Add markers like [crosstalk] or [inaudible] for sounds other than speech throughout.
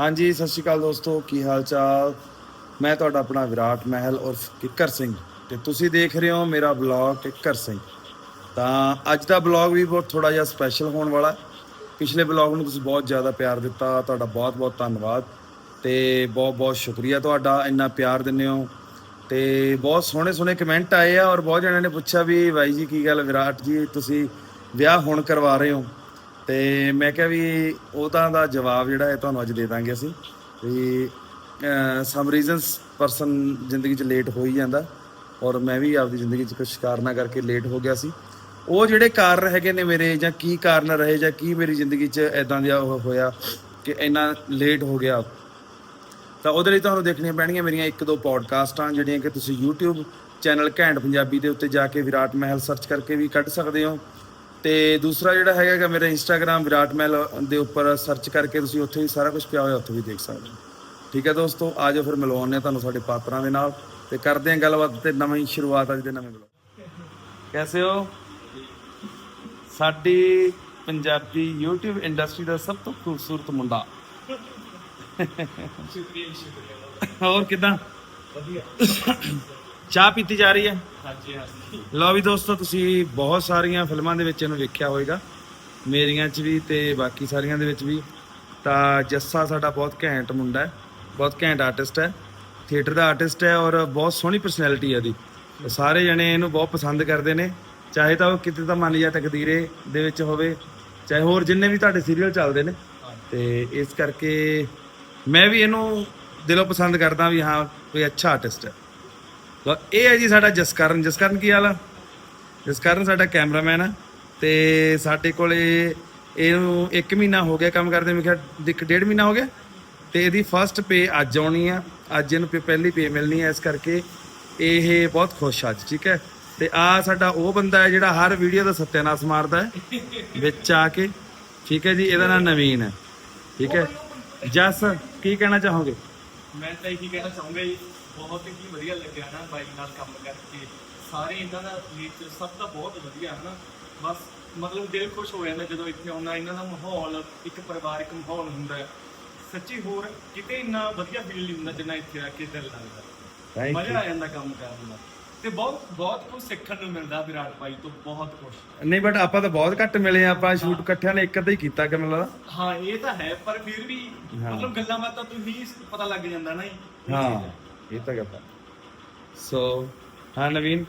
ਹਾਂਜੀ, ਸਤਿ ਸ਼੍ਰੀ ਅਕਾਲ ਦੋਸਤੋ, ਕੀ ਹਾਲ ਚਾਲ? ਮੈਂ ਤੁਹਾਡਾ ਆਪਣਾ ਵਿਰਾਟ ਮਹਿਲ ਉਰਫ ਕਿੱਕਰ ਸਿੰਘ ਤੇ ਤੁਸੀਂ ਦੇਖ ਰਹੇ ਹੋ ਮੇਰਾ ਬਲੌਗ ਕਿੱਕਰ ਸਿੰਘ। ਤਾਂ ਅੱਜ ਦਾ ਬਲੌਗ ਵੀ ਬਹੁਤ ਥੋੜਾ ਜਿਹਾ ਸਪੈਸ਼ਲ ਹੋਣ ਵਾਲਾ ਪਿਛਲੇ ਬਲੌਗ ਨੂੰ ਤੁਸੀਂ ਬਹੁਤ ਜ਼ਿਆਦਾ ਪਿਆਰ ਦਿੱਤਾ, ਤੁਹਾਡਾ ਬਹੁਤ ਬਹੁਤ ਧੰਨਵਾਦ ਤੇ ਬਹੁਤ ਬਹੁਤ ਸ਼ੁਕਰੀਆ ਤੁਹਾਡਾ, ਇੰਨਾ ਪਿਆਰ ਦਿੰਦੇ ਹੋ। ਤੇ ਬਹੁਤ ਸੋਹਣੇ ਸੋਹਣੇ ਕਮੈਂਟ ਆਏ ਆ ਔਰ ਬਹੁਤ ਜਣਿਆਂ ਨੇ ਪੁੱਛਿਆ ਵੀ ਬਾਈ ਜੀ ਕੀ ਗੱਲ, ਵਿਰਾਟ ਜੀ, ਤੁਸੀਂ ਵਿਆਹ ਹੁਣ ਕਰਵਾ ਰਹੇ ਹੋ? ਤੇ ਮੈਂ ਕਿਹਾ ਵੀ ਉਹਦਾ ਦਾ ਜਵਾਬ ਜਿਹੜਾ ਹੈ ਤੁਹਾਨੂੰ ਅੱਜ ਦੇ ਦਾਂਗੇ ਅਸੀਂ ਵੀ ਸਮ ਰੀਜ਼ਨਸ ਪਰਸਨ ਜ਼ਿੰਦਗੀ 'ਚ ਲੇਟ ਹੋ ਹੀ ਜਾਂਦਾ ਔਰ ਮੈਂ ਵੀ ਆਪਦੀ ਜ਼ਿੰਦਗੀ 'ਚ ਕੁਝ ਕਾਰਨਾਂ ਕਰਕੇ ਲੇਟ ਹੋ ਗਿਆ ਸੀ। ਉਹ ਜਿਹੜੇ ਕਾਰਨ ਹੈਗੇ ਨੇ ਮੇਰੇ ਜਾਂ ਕੀ ਕਾਰਨ ਰਹੇ ਜਾਂ ਕੀ ਮੇਰੀ ਜ਼ਿੰਦਗੀ 'ਚ ਐਦਾਂ ਦਾ ਉਹ ਹੋਇਆ ਕਿ ਇੰਨਾ ਲੇਟ ਹੋ ਗਿਆ, ਤਾਂ ਉਹਦੇ ਲਈ ਤੁਹਾਨੂੰ ਦੇਖਣੀਆਂ ਪੈਣਗੀਆਂ ਮੇਰੀਆਂ ਇੱਕ ਦੋ ਪੋਡਕਾਸਟਾਂ ਜਿਹੜੀਆਂ ਕਿ ਤੁਸੀਂ YouTube ਚੈਨਲ ਘੈਂਟ ਪੰਜਾਬੀ ਦੇ ਉੱਤੇ ਜਾ ਕੇ ਵਿਰਾਟ ਮਹਿਲ ਸਰਚ ਕਰਕੇ ਵੀ ਕੱਢ ਸਕਦੇ ਹੋ। ਤੇ ਦੂਸਰਾ ਜਿਹੜਾ ਹੈਗਾ ਗਾ ਮੇਰਾ Instagram ਵਿਰਾਟ ਮਹਿਲ ਦੇ ਉੱਪਰ ਸਰਚ ਕਰਕੇ ਤੁਸੀਂ ਉੱਥੇ ਵੀ ਸਾਰਾ ਕੁਝ ਪਿਆ ਹੋਇਆ ਉੱਥੇ ਵੀ ਦੇਖ ਸਕਦੇ ਹੋ। ਠੀਕ ਹੈ ਦੋਸਤੋ ਆਜੋ ਫਿਰ ਮਿਲਵਾਉਂਦੇ ਹਾਂ ਤੁਹਾਨੂੰ ਸਾਡੇ ਪਾਤਰਾਂ ਦੇ ਨਾਲ ਤੇ ਕਰਦੇ ਹਾਂ ਗੱਲਬਾਤ ਤੇ ਨਵੀਂ ਸ਼ੁਰੂਆਤ ਅੱਜ ਦੇ ਨਵੇਂ ਬਲੌਗ ਕੈਸੇ ਹੋ? ਸਾਡੀ ਪੰਜਾਬੀ YouTube ਇੰਡਸਟਰੀ ਦਾ ਸਭ ਤੋਂ ਖੂਬਸੂਰਤ ਮੁੰਡਾ। ਹੋਰ ਕਿਦਾਂ? ਵਧੀਆ। ਚਾਹ ਪੀਤੀ ਜਾ ਰਹੀ ਹੈ? ਹਾਂਜੀ ਹਾਂਜੀ। ਲਓ ਵੀ ਦੋਸਤੋ ਤੁਸੀਂ ਬਹੁਤ ਸਾਰੀਆਂ ਫਿਲਮਾਂ ਦੇ ਵਿੱਚ ਇਹਨੂੰ ਵੇਖਿਆ ਹੋਵੇਗਾ ਮੇਰੀਆਂ 'ਚ ਵੀ ਤੇ ਬਾਕੀ ਸਾਰੀਆਂ ਦੇ ਵਿੱਚ ਵੀ। ਤਾਂ ਜੱਸਾ ਸਾਡਾ ਬਹੁਤ ਘੈਂਟ ਮੁੰਡਾ ਹੈ ਬਹੁਤ ਘੈਂਟ ਆਰਟਿਸਟ ਹੈ। ਥੀਏਟਰ ਦਾ ਆਰਟਿਸਟ ਹੈ ਔਰ ਬਹੁਤ ਸੋਹਣੀ ਪਰਸਨੈਲਿਟੀ ਹੈ ਤੇ ਸਾਰੇ ਜਣੇ ਇਹਨੂੰ ਬਹੁਤ ਪਸੰਦ ਕਰਦੇ ਨੇ। ਚਾਹੇ ਤਾਂ ਉਹ ਕਿਤੇ ਤਾਂ ਮੰਨ ਜਾ ਤਕਦੀਰੇ ਦੇ ਵਿੱਚ ਹੋਵੇ ਚਾਹੇ ਹੋਰ ਜਿੰਨੇ ਵੀ ਤੁਹਾਡੇ ਸੀਰੀਅਲ ਚੱਲਦੇ ਨੇ। ਤੇ ਇਸ ਕਰਕੇ ਮੈਂ ਵੀ ਇਹਨੂੰ ਦਿਲੋਂ ਪਸੰਦ ਕਰਦਾ ਵੀ ਹਾਂ ਕੋਈ ਅੱਛਾ ਆਰਟਿਸਟ ਹੈ। ਤਾਂ ਇਹ ਹੈ ਜੀ ਸਾਡਾ ਜਸਕਰਨ। ਜਸਕਰਨ ਕੀ ਹਾਲ ਆ? ਜਸਕਰਨ ਸਾਡਾ ਕੈਮਰਾਮੈਨ ਆ ਤੇ ਸਾਡੇ ਕੋਲੇ ਇਹਨੂੰ 1 ਮਹੀਨਾ ਹੋ ਗਿਆ ਕੰਮ ਕਰਦੇ ਮੇਰੇ ਖਿਆਲ ਇੱਕ ਡੇਢ ਮਹੀਨਾ ਹੋ ਗਿਆ ਤੇ ਇਹਦੀ ਫਰਸਟ ਪੇ ਅੱਜ ਆਉਣੀ ਆ। ਅੱਜ ਇਹਨੂੰ ਪੇ- ਪਹਿਲੀ ਪੇ ਮਿਲਣੀ ਹੈ ਇਸ ਕਰਕੇ ਇਹ ਬਹੁਤ ਖੁਸ਼ ਆ ਅੱਜ, ਠੀਕ ਹੈ? ਤੇ ਆ ਸਾਡਾ ਉਹ ਬੰਦਾ ਹੈ ਜਿਹੜਾ ਹਰ ਵੀਡੀਓ ਦਾ ਸੱਤਿਆਨਾਸ਼ ਮਾਰਦਾ ਹੈ, ਵਿੱਚ ਆ ਕੇ, ਠੀਕ ਹੈ ਜੀ? ਇਹਦਾ ਨਾਮ ਨਵੀਨ ਹੈ, ਠੀਕ ਹੈ? ਜਸ, ਕੀ ਕਹਿਣਾ ਚਾਹੋਗੇ? ਮੈਂ ਤਾਂ ਇਹੀ ਕਹਿਣਾ ਚਾਹੂੰਗਾ ਜੀ। ਬਹੁਤ ਹੀ ਵਧੀਆ ਲੱਗਿਆ ਨਾ ਬਾਈਕ ਨਾਲ ਕੰਮ ਕਰਕੇ। ਸਾਰੇ ਇਹਨਾਂ ਦਾ ਨੇਚਰ ਸਭ ਦਾ ਬਹੁਤ ਵਧੀਆ ਹੈ ਨਾ ਬਸ ਮਤਲਬ ਦਿਲ ਖੁਸ਼ ਹੋ ਜਾਂਦਾ ਜਦੋਂ ਇੱਥੇ ਆਉਣਾ ਇਹਨਾਂ ਦਾ ਮਾਹੌਲ ਇੱਕ ਪਰਿਵਾਰਕ ਮਾਹੌਲ ਹੁੰਦਾ ਹੈ। ਸੱਚੀ ਹੋਰ ਕਿਤੇ ਇੰਨਾ ਵਧੀਆ ਫੀਲ ਨਹੀਂ ਹੁੰਦਾ ਜਿੰਨਾ ਇੱਥੇ ਆ ਕੇ ਦਿਲ ਲੱਗਦਾ। ਮਜ਼ਾ ਆ ਜਾਂਦਾ ਕੰਮ ਕਰਨ ਦਾ ਤੇ ਬਹੁਤ ਬਹੁਤ ਕੁਝ ਸਿੱਖਣ ਨੂੰ ਮਿਲਦਾ ਵਿਰਾਟ ਭਾਈ ਤੋਂ ਬਹੁਤ ਕੁਝ ਨਹੀਂ ਬਟ ਆਪਾਂ ਤਾਂ ਬਹੁਤ ਘੱਟ ਮਿਲੇ ਆ ਆਪਾਂ ਸ਼ੂਟ ਇਕੱਠਿਆਂ ਨੇ ਇੱਕ ਅੱਧਾ ਹੀ ਕੀਤਾ ਕਿ ਲੱਗਦਾ ਹਾਂ ਇਹ ਤਾਂ ਹੈ ਪਰ ਫਿਰ ਵੀ। ਮਤਲਬ ਗੱਲਾਂ ਬਾਤਾਂ ਤੋਂ ਹੀ ਪਤਾ ਲੱਗ ਜਾਂਦਾ ਨਾ ਹਾਂ। ये तो कहता है सो so, हाँ नवीन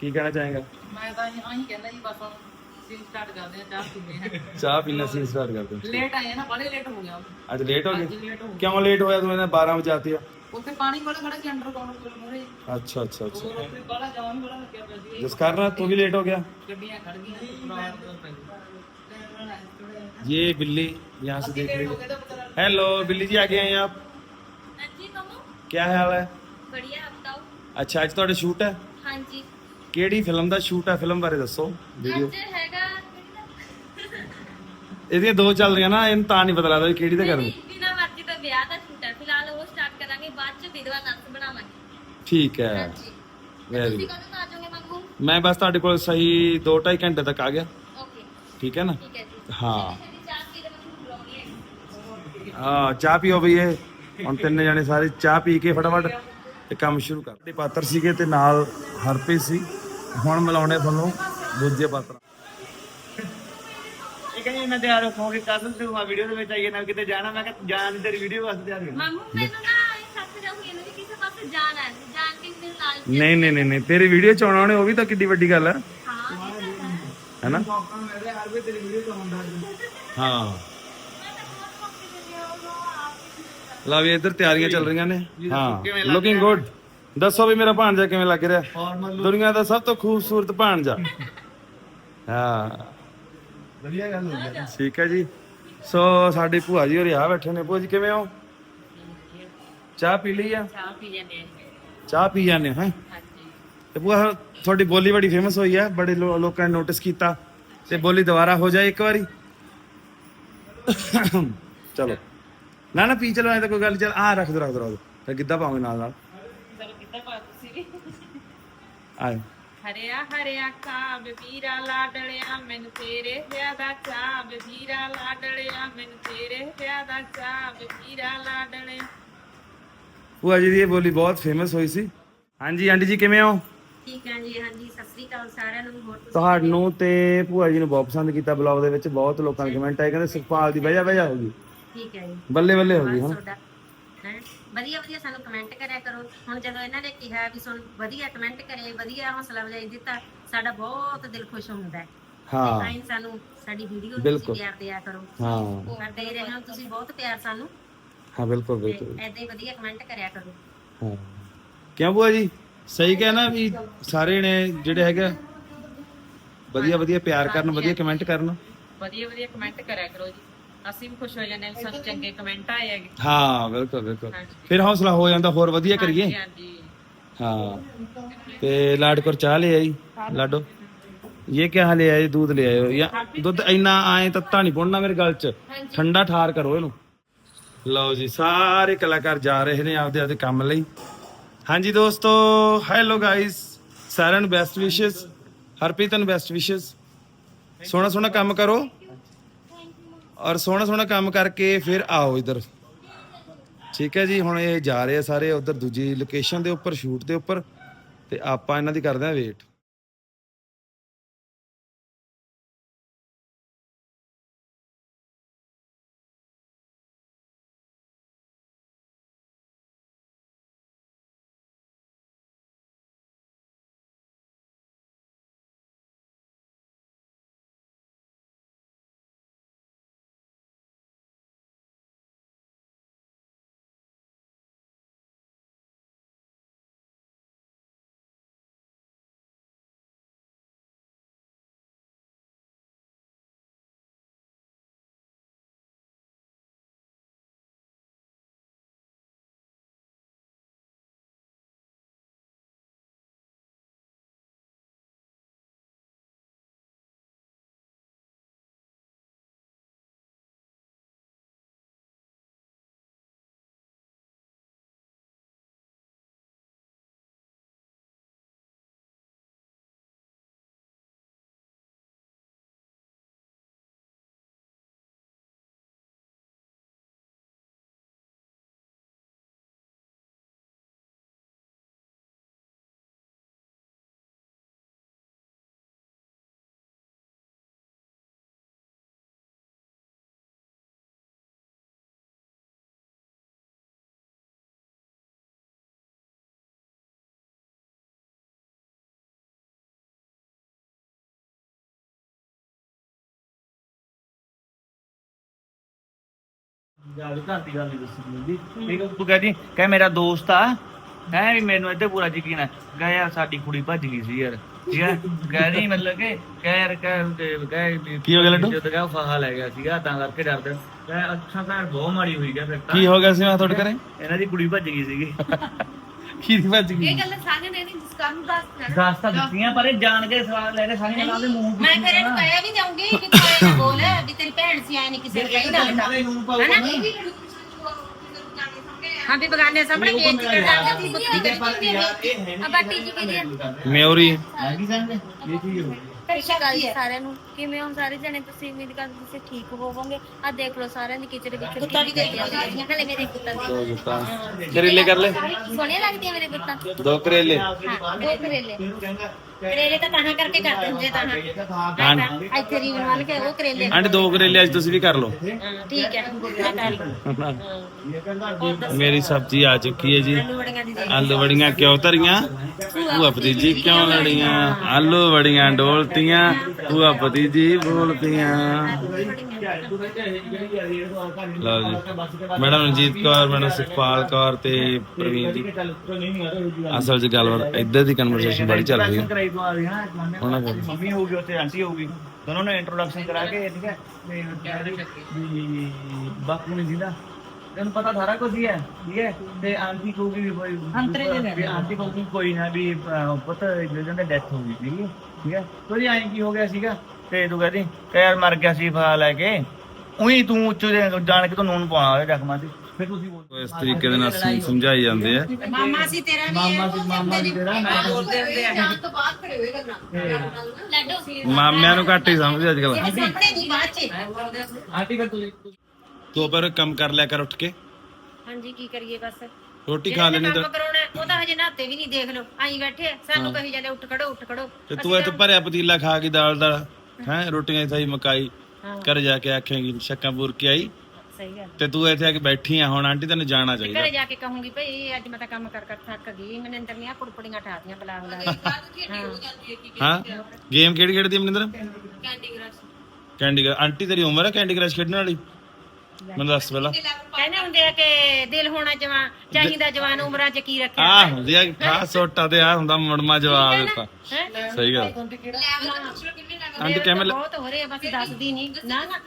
की कहना चाहेंगा? मैं तो यही कहना जी बस हम सीन स्टार्ट कर दें चाय पीने हैं। चाय पीना सीन स्टार्ट कर दें लेट आए ना बड़े लेट हो गया अच्छा लेट हो गए? क्यों लेट होया? तुमने 12 बजे आती हो। उससे पानी वाला खड़ा के अंडरग्राउंड को रहे अच्छा अच्छा अच्छा। और फिर वाला जाम वाला क्या कर दिया जिस कारण तू भी लेट हो गया? गड्डियाँ खड़ गई ये बिल्ली यहाँ से देख रही है। हेलो तो बिल्ली जी आ गए हैं आप। ਕੀ ਹਾਲ ਹੈ? ਬੜੀਆ ਆਪ ਤਾਓ ਅੱਛਾ ਅੱਜ ਤੁਹਾਡੇ ਸ਼ੂਟ ਹੈ? ਹਾਂਜੀ। ਕਿਹੜੀ ਫਿਲਮ ਦਾ ਸ਼ੂਟ ਹੈ? ਫਿਲਮ ਬਾਰੇ ਦੱਸੋ। ਵੀਡੀਓ ਅੱਜ ਦੋ ਚੱਲ ਰਹੀਆਂ ਨਾ ਇਹਨੂੰ ਤਾਂ ਨਹੀਂ ਪਤਾ ਲੱਗਦਾ ਕਿਹੜੀ ਤੇ ਕਰਨੀ। ਬਿਨਾ ਮਰਜ਼ੀ ਦਾ ਵਿਆਹ ਦਾ ਸ਼ੂਟ ਹੈ। ਫਿਲਹਾਲ ਉਹ ਸਟਾਰਟ ਕਰਾਂਗੇ ਬਾਅਦ ਚ ਵਿਧਵਾ ਨਾਚ ਬਣਾਵਾਂਗੇ। ਠੀਕ ਹੈ। ਹਾਂਜੀ। ਵੈਰੀ ਤੁਸੀਂ ਕਦੋਂ ਆ ਜਾਓਗੇ ਮੰਗੂ ਮੈਂ ਬਸ ਤੁਹਾਡੇ ਕੋਲ ਸਹੀ 2.5 ਘੰਟੇ ਤੱਕ ਆ ਗਿਆ। ਓਕੇ ਠੀਕ ਹੈ ਨਾ? ਠੀਕ ਹੈ ਜੀ। ਹਾਂ। ਹਾਂ ਚਾਹ ਪੀ ਲੈ ਪੀਓ ਬਈਏ ਹੁਣ ਤਿੰਨੇ ਜਣੇ ਸਾਰੇ ਚਾਹ ਪੀ ਕੇ ਫਟਾਫਟ ਤੇ ਕੰਮ ਸ਼ੁਰੂ ਕਰ ਤੇ ਪਾਤਰ ਸੀਗੇ ਤੇ ਨਾਲ ਹਰਪ੍ਰੀਤ ਸੀ। ਹੁਣ ਮਿਲਾਉਣੇ ਤੁਹਾਨੂੰ ਦੂਜੇ ਪਾਤਰ। ਇਹ ਕਹਿੰਦੇ ਇਹਨਾਂ ਤਿਆਰ ਹੋਗੇ ਕੱਲ ਤੂੰ ਆ ਵੀਡੀਓ ਦੇ ਵਿੱਚ ਆਈਏ ਨਾ ਕਿਤੇ ਜਾਣਾ। ਮੈਂ ਕਿਹਾ ਜਾਣ ਤੇਰੀ ਵੀਡੀਓ ਵਾਸਤੇ ਤਿਆਰ ਕਰਨਾ ਮਾਮੂ ਮੈਨੂੰ ਨਾ ਇਹ ਸੱਚ ਜਾਊਗੀ ਇਹਨੂੰ ਵੀ ਕਿਸੇ ਪਾਸੇ ਜਾਣਾ ਹੈ ਜਾਣ ਕੇ ਮੇਰੇ ਨਾਲ। ਨਹੀਂ ਨਹੀਂ ਨਹੀਂ ਨਹੀਂ ਤੇਰੀ ਵੀਡੀਓ ਚ ਆਉਣਾ ਉਹਨੇ ਉਹ ਵੀ ਤਾਂ ਕਿੱਡੀ ਵੱਡੀ ਗੱਲ ਹੈ। ਹਾਂ ਇਹ ਤਾਂ ਹੈ। ਹੈਨਾ? ਮੌਕਾ ਮਿਲ ਰਿਹਾ ਹਰ ਵੇ ਤੇਰੀ ਵੀਡੀਓ ਤੋਂ ਹੁੰਦਾ ਹਾਂ ਮੈਂ ਤਾਂ ਬਹੁਤ ਮੌਕੇ ਦਿੰਦੀ ਹਾਂ ਉਹਨੂੰ ਆਪ ਹੀ ਲਾ ਵੀ ਇੱਧਰ ਤਿਆਰੀਆਂ ਚੱਲ ਰਹੀਆਂ ਨੇ। ਹਾਂ ਲੁਕਿੰਗ ਗੁੱਡ ਦੱਸੋ ਵੀ ਮੇਰਾ ਭਾਣਜਾ ਕਿਵੇਂ ਲੱਗ ਰਿਹਾ? ਦੁਨੀਆ ਦਾ ਸਭ ਤੋਂ ਖੂਬਸੂਰਤ ਭਾਣਜਾ। ਹਾਂ। ਵਧੀਆ ਗੱਲ ਹੋ ਗਈ। ਠੀਕ ਹੈ ਜੀ। ਸੋ ਸਾਡੇ ਭੂਆ ਜੀ ਹੋਰੀ ਆ ਬੈਠੇ ਨੇ। ਭੂਆ ਜੀ ਕਿਵੇਂ ਹੋ? ਚਾਹ ਪੀ ਲਈ ਆ? ਚਾਹ ਪੀ ਜਾਂਦੇ ਆ। ਚਾਹ ਪੀ ਜਾਂਦੇ ਹੋ ਤੇ ਭੂਆ ਤੁਹਾਡੀ ਬੋਲੀ ਬੜੀ ਫੇਮਸ ਹੋਈ ਹੈ ਬੜੇ ਲੋਕਾਂ ਨੇ ਨੋਟਿਸ ਕੀਤਾ। ਤੇ ਬੋਲੀ ਦੁਬਾਰਾ ਹੋ ਜਾਏ ਇੱਕ ਵਾਰੀ। ਚਲੋ। ਨਾ ਨਾ ਪੀ ਚਲੋ ਐ ਤਾਂ ਕੋਈ ਗੱਲ ਚੱਲ ਆ ਰੱਖ ਦੋ ਰੱਖ ਦੋ ਰੱਖ ਦੋ। ਤੇ ਗਿੱਧਾ ਪਾਉਂਗੇ ਨਾਲ ਨਾਲ। ਚਲੋ ਕਿੱਦਾਂ ਪਾ ਤੁਸੀਂ ਵੀ। ਆਏ। ਹਰਿਆ ਹਰਿਆ ਕਾਬ ਵੀਰਾ ਲਾਡਲਿਆ ਮੈਨੂੰ ਤੇਰੇ ਵਿਆਹ ਦਾ ਚਾਹ ਵੀਰਾ ਲਾਡਲਿਆ ਮੈਨੂੰ ਤੇਰੇ ਵਿਆਹ ਦਾ ਚਾਹ ਵੀਰਾ ਲਾਡਲਿਆ। ਭੂਆ ਜੀ ਦੀ ਇਹ ਬੋਲੀ ਬਹੁਤ ਫੇਮਸ ਹੋਈ ਸੀ। ਹਾਂਜੀ ਆਂਟੀ ਜੀ ਕਿਵੇਂ ਹੋ? ਠੀਕ ਹੈ ਜੀ ਹਾਂਜੀ ਸਤਿ ਸ੍ਰੀ ਅਕਾਲ ਸਾਰਿਆਂ ਨੂੰ ਹੋਰ ਤੁਸੀਂ ਤੁਹਾਨੂੰ ਤੇ ਭੂਆ ਜੀ ਨੂੰ ਬਹੁਤ ਪਸੰਦ ਕੀਤਾ ਬਲੌਗ ਦੇ ਵਿੱਚ ਬਹੁਤ ਲੋਕਾਂ ਦੇ ਕਮੈਂਟ ਆਏ ਕਹਿੰਦੇ ਸੁਖਪਾਲ ਦੀ ਵਜ੍ਹਾ ਵਜ੍ਹਾ ਹੋ ਗਈ। ਠੀਕ ਹੈ ਜੀ। ਬੱਲੇ ਬੱਲੇ ਹੋ ਗਈ ਬਸ ਹੁਣ। ਤੁਹਾਡਾ ਹੈਂ। ਵਧੀਆ ਵਧੀਆ ਸਾਨੂੰ ਕਮੈਂਟ ਕਰਿਆ ਕਰੋ। ਹੁਣ ਜਦੋਂ ਇਹਨਾਂ ਨੇ ਕਿਹਾ ਵੀ ਸਾਨੂੰ ਵਧੀਆ ਕਮੈਂਟ ਕਰੇ ਵਧੀਆ ਹੌਸਲਾ ਵਜਾਈ ਦਿੱਤਾ ਸਾਡਾ ਬਹੁਤ ਦਿਲ ਖੁਸ਼ ਹੁੰਦਾ ਹੈ। ਹਾਂ। ਤਾਂ ਹੀ ਸਾਨੂੰ ਸਾਡੀ ਵੀਡੀਓ ਬਿਲਕੁਲ। ਤੁਸੀਂ ਪਿਆਰ ਦਿਆ ਕਰੋ। ਹਾਂ। ਕਰਦੇ ਰਹੇ ਹੋ ਤੁਸੀਂ ਬਹੁਤ ਪਿਆਰ ਸਾਨੂੰ। ਹਾਂ ਬਿਲਕੁਲ ਤੇ ਬਿਲਕੁਲ। ਐਦਾਂ ਹੀ ਵਧੀਆ ਕਮੈਂਟ ਕਰਿਆ ਕਰੋ। ਹਾਂ। ਕਿਉਂ ਭੂਆ ਜੀ? ਸਹੀ ਕਹਿਣਾ ਵੀ ਸਾਰੇ ਨੇ ਜਿਹੜੇ ਹੈਗੇ ਵਧੀਆ ਵਧੀਆ ਪਿਆਰ ਕਰਨ ਵਧੀਆ ਕਮੈਂਟ ਕਰਨ। ਵਧੀਆ ਵਧੀਆ ਕਮੈਂਟ ਕਰਿਆ ਕਰੋ ਜੀ। ਅਸੀਂ ਖੁਸ਼ ਹੋ ਜਾਂਦੇ ਹਾਂ ਸਾਨੂੰ ਚੰਗੇ ਕਮੈਂਟ ਆਏ ਹਾਂ ਬਿਲਕੁਲ ਬਿਲਕੁਲ। ਫਿਰ ਹੌਸਲਾ ਹੋ ਜਾਂਦਾ ਹੋਰ ਵਧੀਆ ਕਰੀਏ? ਹਾਂ। ਤੇ ਲਾਡਕੌਰ ਚਾਹ ਲੈ ਆਈ? ਲਾਡੋ? ਇਹ ਕੀ ਹਾਲੇ ਆਏ? ਦੁੱਧ ਲੈ ਆਇਓ ਯਾ ਦੁੱਧ ਇੰਨਾ ਆਏ ਤੱਤਾ ਨਹੀਂ ਪੁੰਨਾ ਮੇਰੇ ਗਲ ਚ। ਠੰਡਾ ਠਾਰ ਕਰੋ ਇਹਨੂੰ। ਲਓ ਜੀ ਸਾਰੇ ਕਲਾਕਾਰ ਜਾ ਰਹੇ ਨੇ ਆਪਦੇ ਆਪਦੇ ਕੰਮ ਲਈ। ਹਾਂਜੀ ਦੋਸਤੋ ਹੈਲੋ ਗਾਇਸ ਸਾਰਿਆਂ ਬੈਸਟ ਵਿਸ਼ੇਸ ਹਰਪ੍ਰੀਤ ਬੈਸਟ ਵਿਸ਼ੇਸ ਸੋਹਣਾ ਸੋਹਣਾ ਕੰਮ ਕਰੋ। ਔਰ ਸੋਹਣਾ ਸੋਹਣਾ ਕੰਮ ਕਰਕੇ ਫਿਰ ਆਓ ਇਧਰ। ਠੀਕ ਹੈ ਜੀ, ਹੁਣ ਇਹ ਜਾ ਰਹੇ ਆ ਸਾਰੇ ਉਧਰ ਦੂਜੀ ਲੋਕੇਸ਼ਨ ਦੇ ਉੱਪਰ ਸ਼ੂਟ ਦੇ ਉੱਪਰ, ਤੇ ਆਪਾਂ ਇਹਨਾਂ ਦੀ ਕਰਦੇ ਆ ਵੇਟ ਗੱਲ ਘੰਟੀ ਗੱਲ ਨਹੀਂ ਦੱਸੀ ਜੀ ਠੀਕ ਹੈ ਤੂੰ ਕਹਦੀ ਕਹੇ ਮੇਰਾ ਦੋਸਤ ਆ। ਹੈ ਵੀ ਮੈਨੂੰ ਇੱਥੇ ਪੂਰਾ ਯਕੀਨ ਹੈ ਕਹੇ ਯਾਰ ਸਾਡੀ ਕੁੜੀ ਭੱਜ ਗਈ ਸੀ ਯਾਰ। ਠੀਕ ਹੈ ਕਹਦੀ ਮਤਲਬ ਕਿ ਕਹੇ ਯਾਰ ਕਹੇ ਕਹੇ ਕੀ ਹੋ ਗਿਆ ਲੱਡੂ? ਜਦੋਂ ਕਹੇ ਫਾਹਾ ਲੈ ਗਿਆ ਸੀਗਾ ਤਾਂ ਕਰਕੇ ਡਰਦਾ ਕਹੇ ਅੱਛਾ ਤਾਂ ਬਹੁਤ ਮਾੜੀ ਹੋਈ ਗਿਆ ਫਿਰ ਤਾਂ। ਕੀ ਹੋ ਗਿਆ ਸੀ ਮੈਂ ਤੁਹਾਡੇ ਘਰੇ? ਇਹਨਾਂ ਦੀ ਕੁੜੀ ਭੱਜ ਗਈ ਸੀਗੀ। [laughs] ਕੀ ਦੀ ਭੱਜ ਗਈ ਗੱਲ ਸਾਰਿਆਂ ਨੇ ਨਹੀਂ ਜਿਸ ਕੰਮ ਦੱਸ ਦੱਸ ਤਾਂ ਦਿੱਤੀਆਂ ਪਰ ਇਹ ਜਾਣ ਕੇ ਸਵਾਲ ਲੈ ਕੇ ਸਾਰੀਆਂ ਗੱਲਾਂ ਦੇ ਮੂੰਹ ਮੈਂ ਫਿਰ ਇਹਨੂੰ ਕਹਿਆ ਵੀ ਜਾਊਂਗੀ ਕਿ ਤੂੰ ਐਂ ਨਾ ਬੋਲ ਵੀ ਤੇਰੀ ਭੈਣ ਸੀ ਐ ਨਹੀਂ ਕਿਸੇ ਨੂੰ ਕਹੀ ਨਾ ਹਾਂ ਵੀ ਬਗਾਨੇ ਸਾਹਮਣੇ ਬੇਇੱਜ਼ਤੀ ਕਰਦਾ ਬੁੱਤੀ ਕਰੀ ਬਾਟੀ ਜੀ ਕਿਹਦੀ ਮਿਉਰੀ ਇਹ ਚੀਜ਼ ਹੋ। ਸਤਿ ਸ਼੍ਰੀ ਸਾਰਿਆਂ ਨੂੰ। ਕਿਵੇਂ ਹੋ? ਸਾਰੇ ਜਣੇ ਤੁਸੀਂ ਉਮੀਦ ਕਰਦੇ ਤੁਸੀਂ ਠੀਕ ਹੋਵੋਗੇ। ਆ ਦੇਖ ਲਓ ਸਾਰਿਆਂ ਦੀ ਕਿਚੜ ਵਿੱਚ ਕੁੱਤਾ ਵੀ ਦੇਖਿਆ ਸੀ ਹਲੇ ਮੇਰੇ ਕੁੱਤਾ ਦੀ। ਦੋ ਗੁੱਤਾ। ਕਰੇਲੇ ਕਰ ਲੈ। ਸੋਹਣੀਆਂ ਲੱਗਦੀਆਂ ਮੇਰੇ ਕੁੱਤਾ ਦੋ ਕਰੇਲੇ। ਹਾਂ ਦੋ ਕਰੇਲੇ। ਕਰੇਲੇ ਤਾਂ ਤਾਂ ਕਰਕੇ ਕਰਦੇ ਹੁੰਦੇ ਤਾਂ। ਆਂਟੀ ਇੱਥੇ ਰੀਵਨ ਵਾਲ ਕੇ ਉਹ ਕਰੇਲੇ। ਆਂਟੀ ਦੋ ਕਰੇਲੇ ਅੱਜ ਤੁਸੀਂ ਵੀ ਕਰ ਲਓ। ਹਾਂ, ਠੀਕ ਹੈ। ਮੈਂ ਕਰ ਲਈ ਮੇਰੀ ਸਬਜ਼ੀ ਆ ਚੁੱਕੀ ਹੈ ਜੀ। ਆਲੂ ਬੜੀਆਂ ਦੀ ਦੇ ਆਲੂ ਵੜੀਆਂ ਕਿਉਂ ਧਰੀਆਂ? ਭੂਆ ਭਤੀਜੀ ਕਿਉਂ ਲੜੀਆਂ? ਆਲੂ ਵੜੀਆਂ ਡੋਲਤੀਆਂ। ਭੂਆ ਭਤੀਜੀ ਬੋਲਤੀਆਂ ਲਓ ਜੀ ਮੈਡਮ ਰਣਜੀਤ ਕੌਰ ਮੈਡਮ ਸੁਖਪਾਲ ਕੌਰ ਤੇ ਪ੍ਰਵੀਨ ਜੀ ਅਸਲ 'ਚ ਗੱਲਬਾਤ ਇੱਧਰ ਦੀ ਕਨਵਰਸੇਸ਼ਨ ਬੜੀ ਚੱਲ ਰਹੀ ਹੈ ਉਹਨਾਂ ਕੋਲ ਮੰਮੀ ਹੋਊਗੀ ਉੱਥੇ ਆਂਟੀ ਹੋਊਗੀ ਦੋਨੋਂ ਨੇ ਇੰਟਰੋਡਕਸ਼ਨ ਕਰਾ ਕੇ ਠੀਕ ਹੈ ਬਾਪੂ ਨੇ ਜਿੰਦਾ ਤੈਨੂੰ ਪਤਾ ਸਾਰਾ ਕੁਝ ਹੀ ਹੈ ਠੀਕ ਹੈ? ਤੇ ਆਂਟੀ ਕਹੂਗੀ ਵੀ ਕੋਈ ਅੰਤਰੇ ਦੇ ਲੈਣੇ। ਵੀ ਆਂਟੀ ਕਹੂਗੀ ਕੋਈ ਨਾ ਵੀ ਅਹ, ਪੁੱਤ ਜਿਹਨਾਂ ਦੀ ਡੈਥ ਹੋ ਗਈ ਸੀਗੀ ਠੀਕ ਹੈ? ਤੋਰੀ ਐਂ ਕੀ ਹੋ ਗਿਆ ਸੀਗਾ? ਤੇ ਤੂੰ ਕਹਿੰਦੀ ਯਾਰ ਮਰ ਗਿਆ ਸੀ ਫਾ ਲੈ ਕੇ। ਉਹੀ ਤੂੰ ਉੱਚੋ ਦੇ ਜਾਣ ਕੇ ਤੂੰ ਨੂਨ ਪਾਉਣਾ ਉਹਦੇ ਜ਼ਖਮਾਂ ਤੇ। ਫਿਰ ਤੁਸੀਂ ਬੋਲ। ਇਸ ਤਰੀਕੇ ਦੇ ਨਾਲ ਸਮ- ਸਮਝਾਈ ਜਾਂਦੇ ਆ। ਮਾਮਾ ਸੀ ਤੇਰਾ ਵੀ ਮਾਮਾ ਜੀ ਮਾਮਾ ਜੀ ਜਿਹੜਾ ਮੈਂ ਬੋਲਦੇ ਹੁੰਦੇ ਆ। ਮਾਮਿਆਂ ਨੂੰ ਘੱਟ ਹੀ ਸਮਝਦੇ ਅੱਜ ਕੱਲ ਸਾਹਮਣੇ ਨਹੀਂ ਬਾਅਦ ਚ। ਆਂਟੀ ਫਿਰ ਤੁਸੀਂ ਤੂੰ ਪਰ ਕੰਮ ਕਰ ਲਿਆ ਕਰ ਉੱਠ ਕੇ। ਹਾਂਜੀ ਕੀ ਕਰੀਏ ਬਸ। ਰੋਟੀ ਖਾ ਲੈਣੀ ਤਾਂ ਉਹ ਤਾਂ ਹਜੇ ਨਹਾਤੇ ਵੀ ਨਹੀਂ ਦੇਖ ਲਓ। ਆਈ ਬੈਠੇ ਆ, ਸਾਨੂੰ ਕਹੀ ਜਾਂਦੇ ਉੱਠ ਖੜੋ ਉੱਠ ਖੜੋ। ਤੇ ਤੂੰ ਇੱਥੇ ਭਰਿਆ ਪਤੀਲਾ ਖਾ ਕੇ ਦਾਲ ਦਾ ਹੈ ਰੋਟੀਆਂ ਸਹੀ ਮਕਾਈ ਘਰ ਜਾ ਕੇ ਆਖੇਂਗੀ ਸ਼ੱਕਾਂ ਪੂਰ ਕੇ ਆਈ। ਸਹੀ ਗੱਲ। ਤੇ ਤੂੰ ਇੱਥੇ ਆ ਕੇ ਬੈਠੀ ਆ ਹੁਣ ਆਂਟੀ ਤੈਨੂੰ ਜਾਣਾ ਚਾਹੀਦਾ। ਘਰੇ ਜਾ ਕੇ ਕਹੂੰਗੀ ਭਈ ਅੱਜ ਮੈਂ ਤਾਂ ਕੰਮ ਕਰ ਕਰ ਥੱਕ ਗਈ ਮਨਿੰਦਰ ਨੇ ਆ ਕੁੜਪੜੀਆਂ ਠਾਤੀਆਂ ਬਲਾ ਬਲਾ ਹਾਂ। ਗੇਮ ਕਿਹੜੀ ਖੇਡਦੀ ਆ Maninder? Candy crush. Candy crush. Aunty ਤੇਰੀ ਉਮਰ ਹੈ ਕੈਂਡੀ ਕ੍ਰਸ਼ ਖੇਡਣ ਵਾਲੀ? ਮੈਨੂੰ ਦੱਸ ਪਹਿਲਾਂ। ਕਹਿੰਦੇ ਹੁੰਦੇ ਆ ਕਿ ਦਿਲ ਹੋਣਾ ਜਵਾਨ ਚਾਹੀਦਾ ਜਵਾਨ ਉਮਰਾਂ ਚ ਕੀ ਰੱਖਿਆ ਆ ਹੁੰਦੀ ਆ ਖਾਸ ਸੋਟਾ ਤੇ ਆ ਹੁੰਦਾ ਮੁੜਮਾ ਜਵਾਬ ਦਿੱਤਾ। ਹੈ? ਸਹੀ ਗੱਲ। ਆਂਟੀ ਕਿਵੇਂ ਲ- ਬਹੁਤ ਹੋ ਰਹੇ ਆ, ਬਸ ਦੱਸਦੀ ਨਹੀਂ। ਨਾ ਨਾ।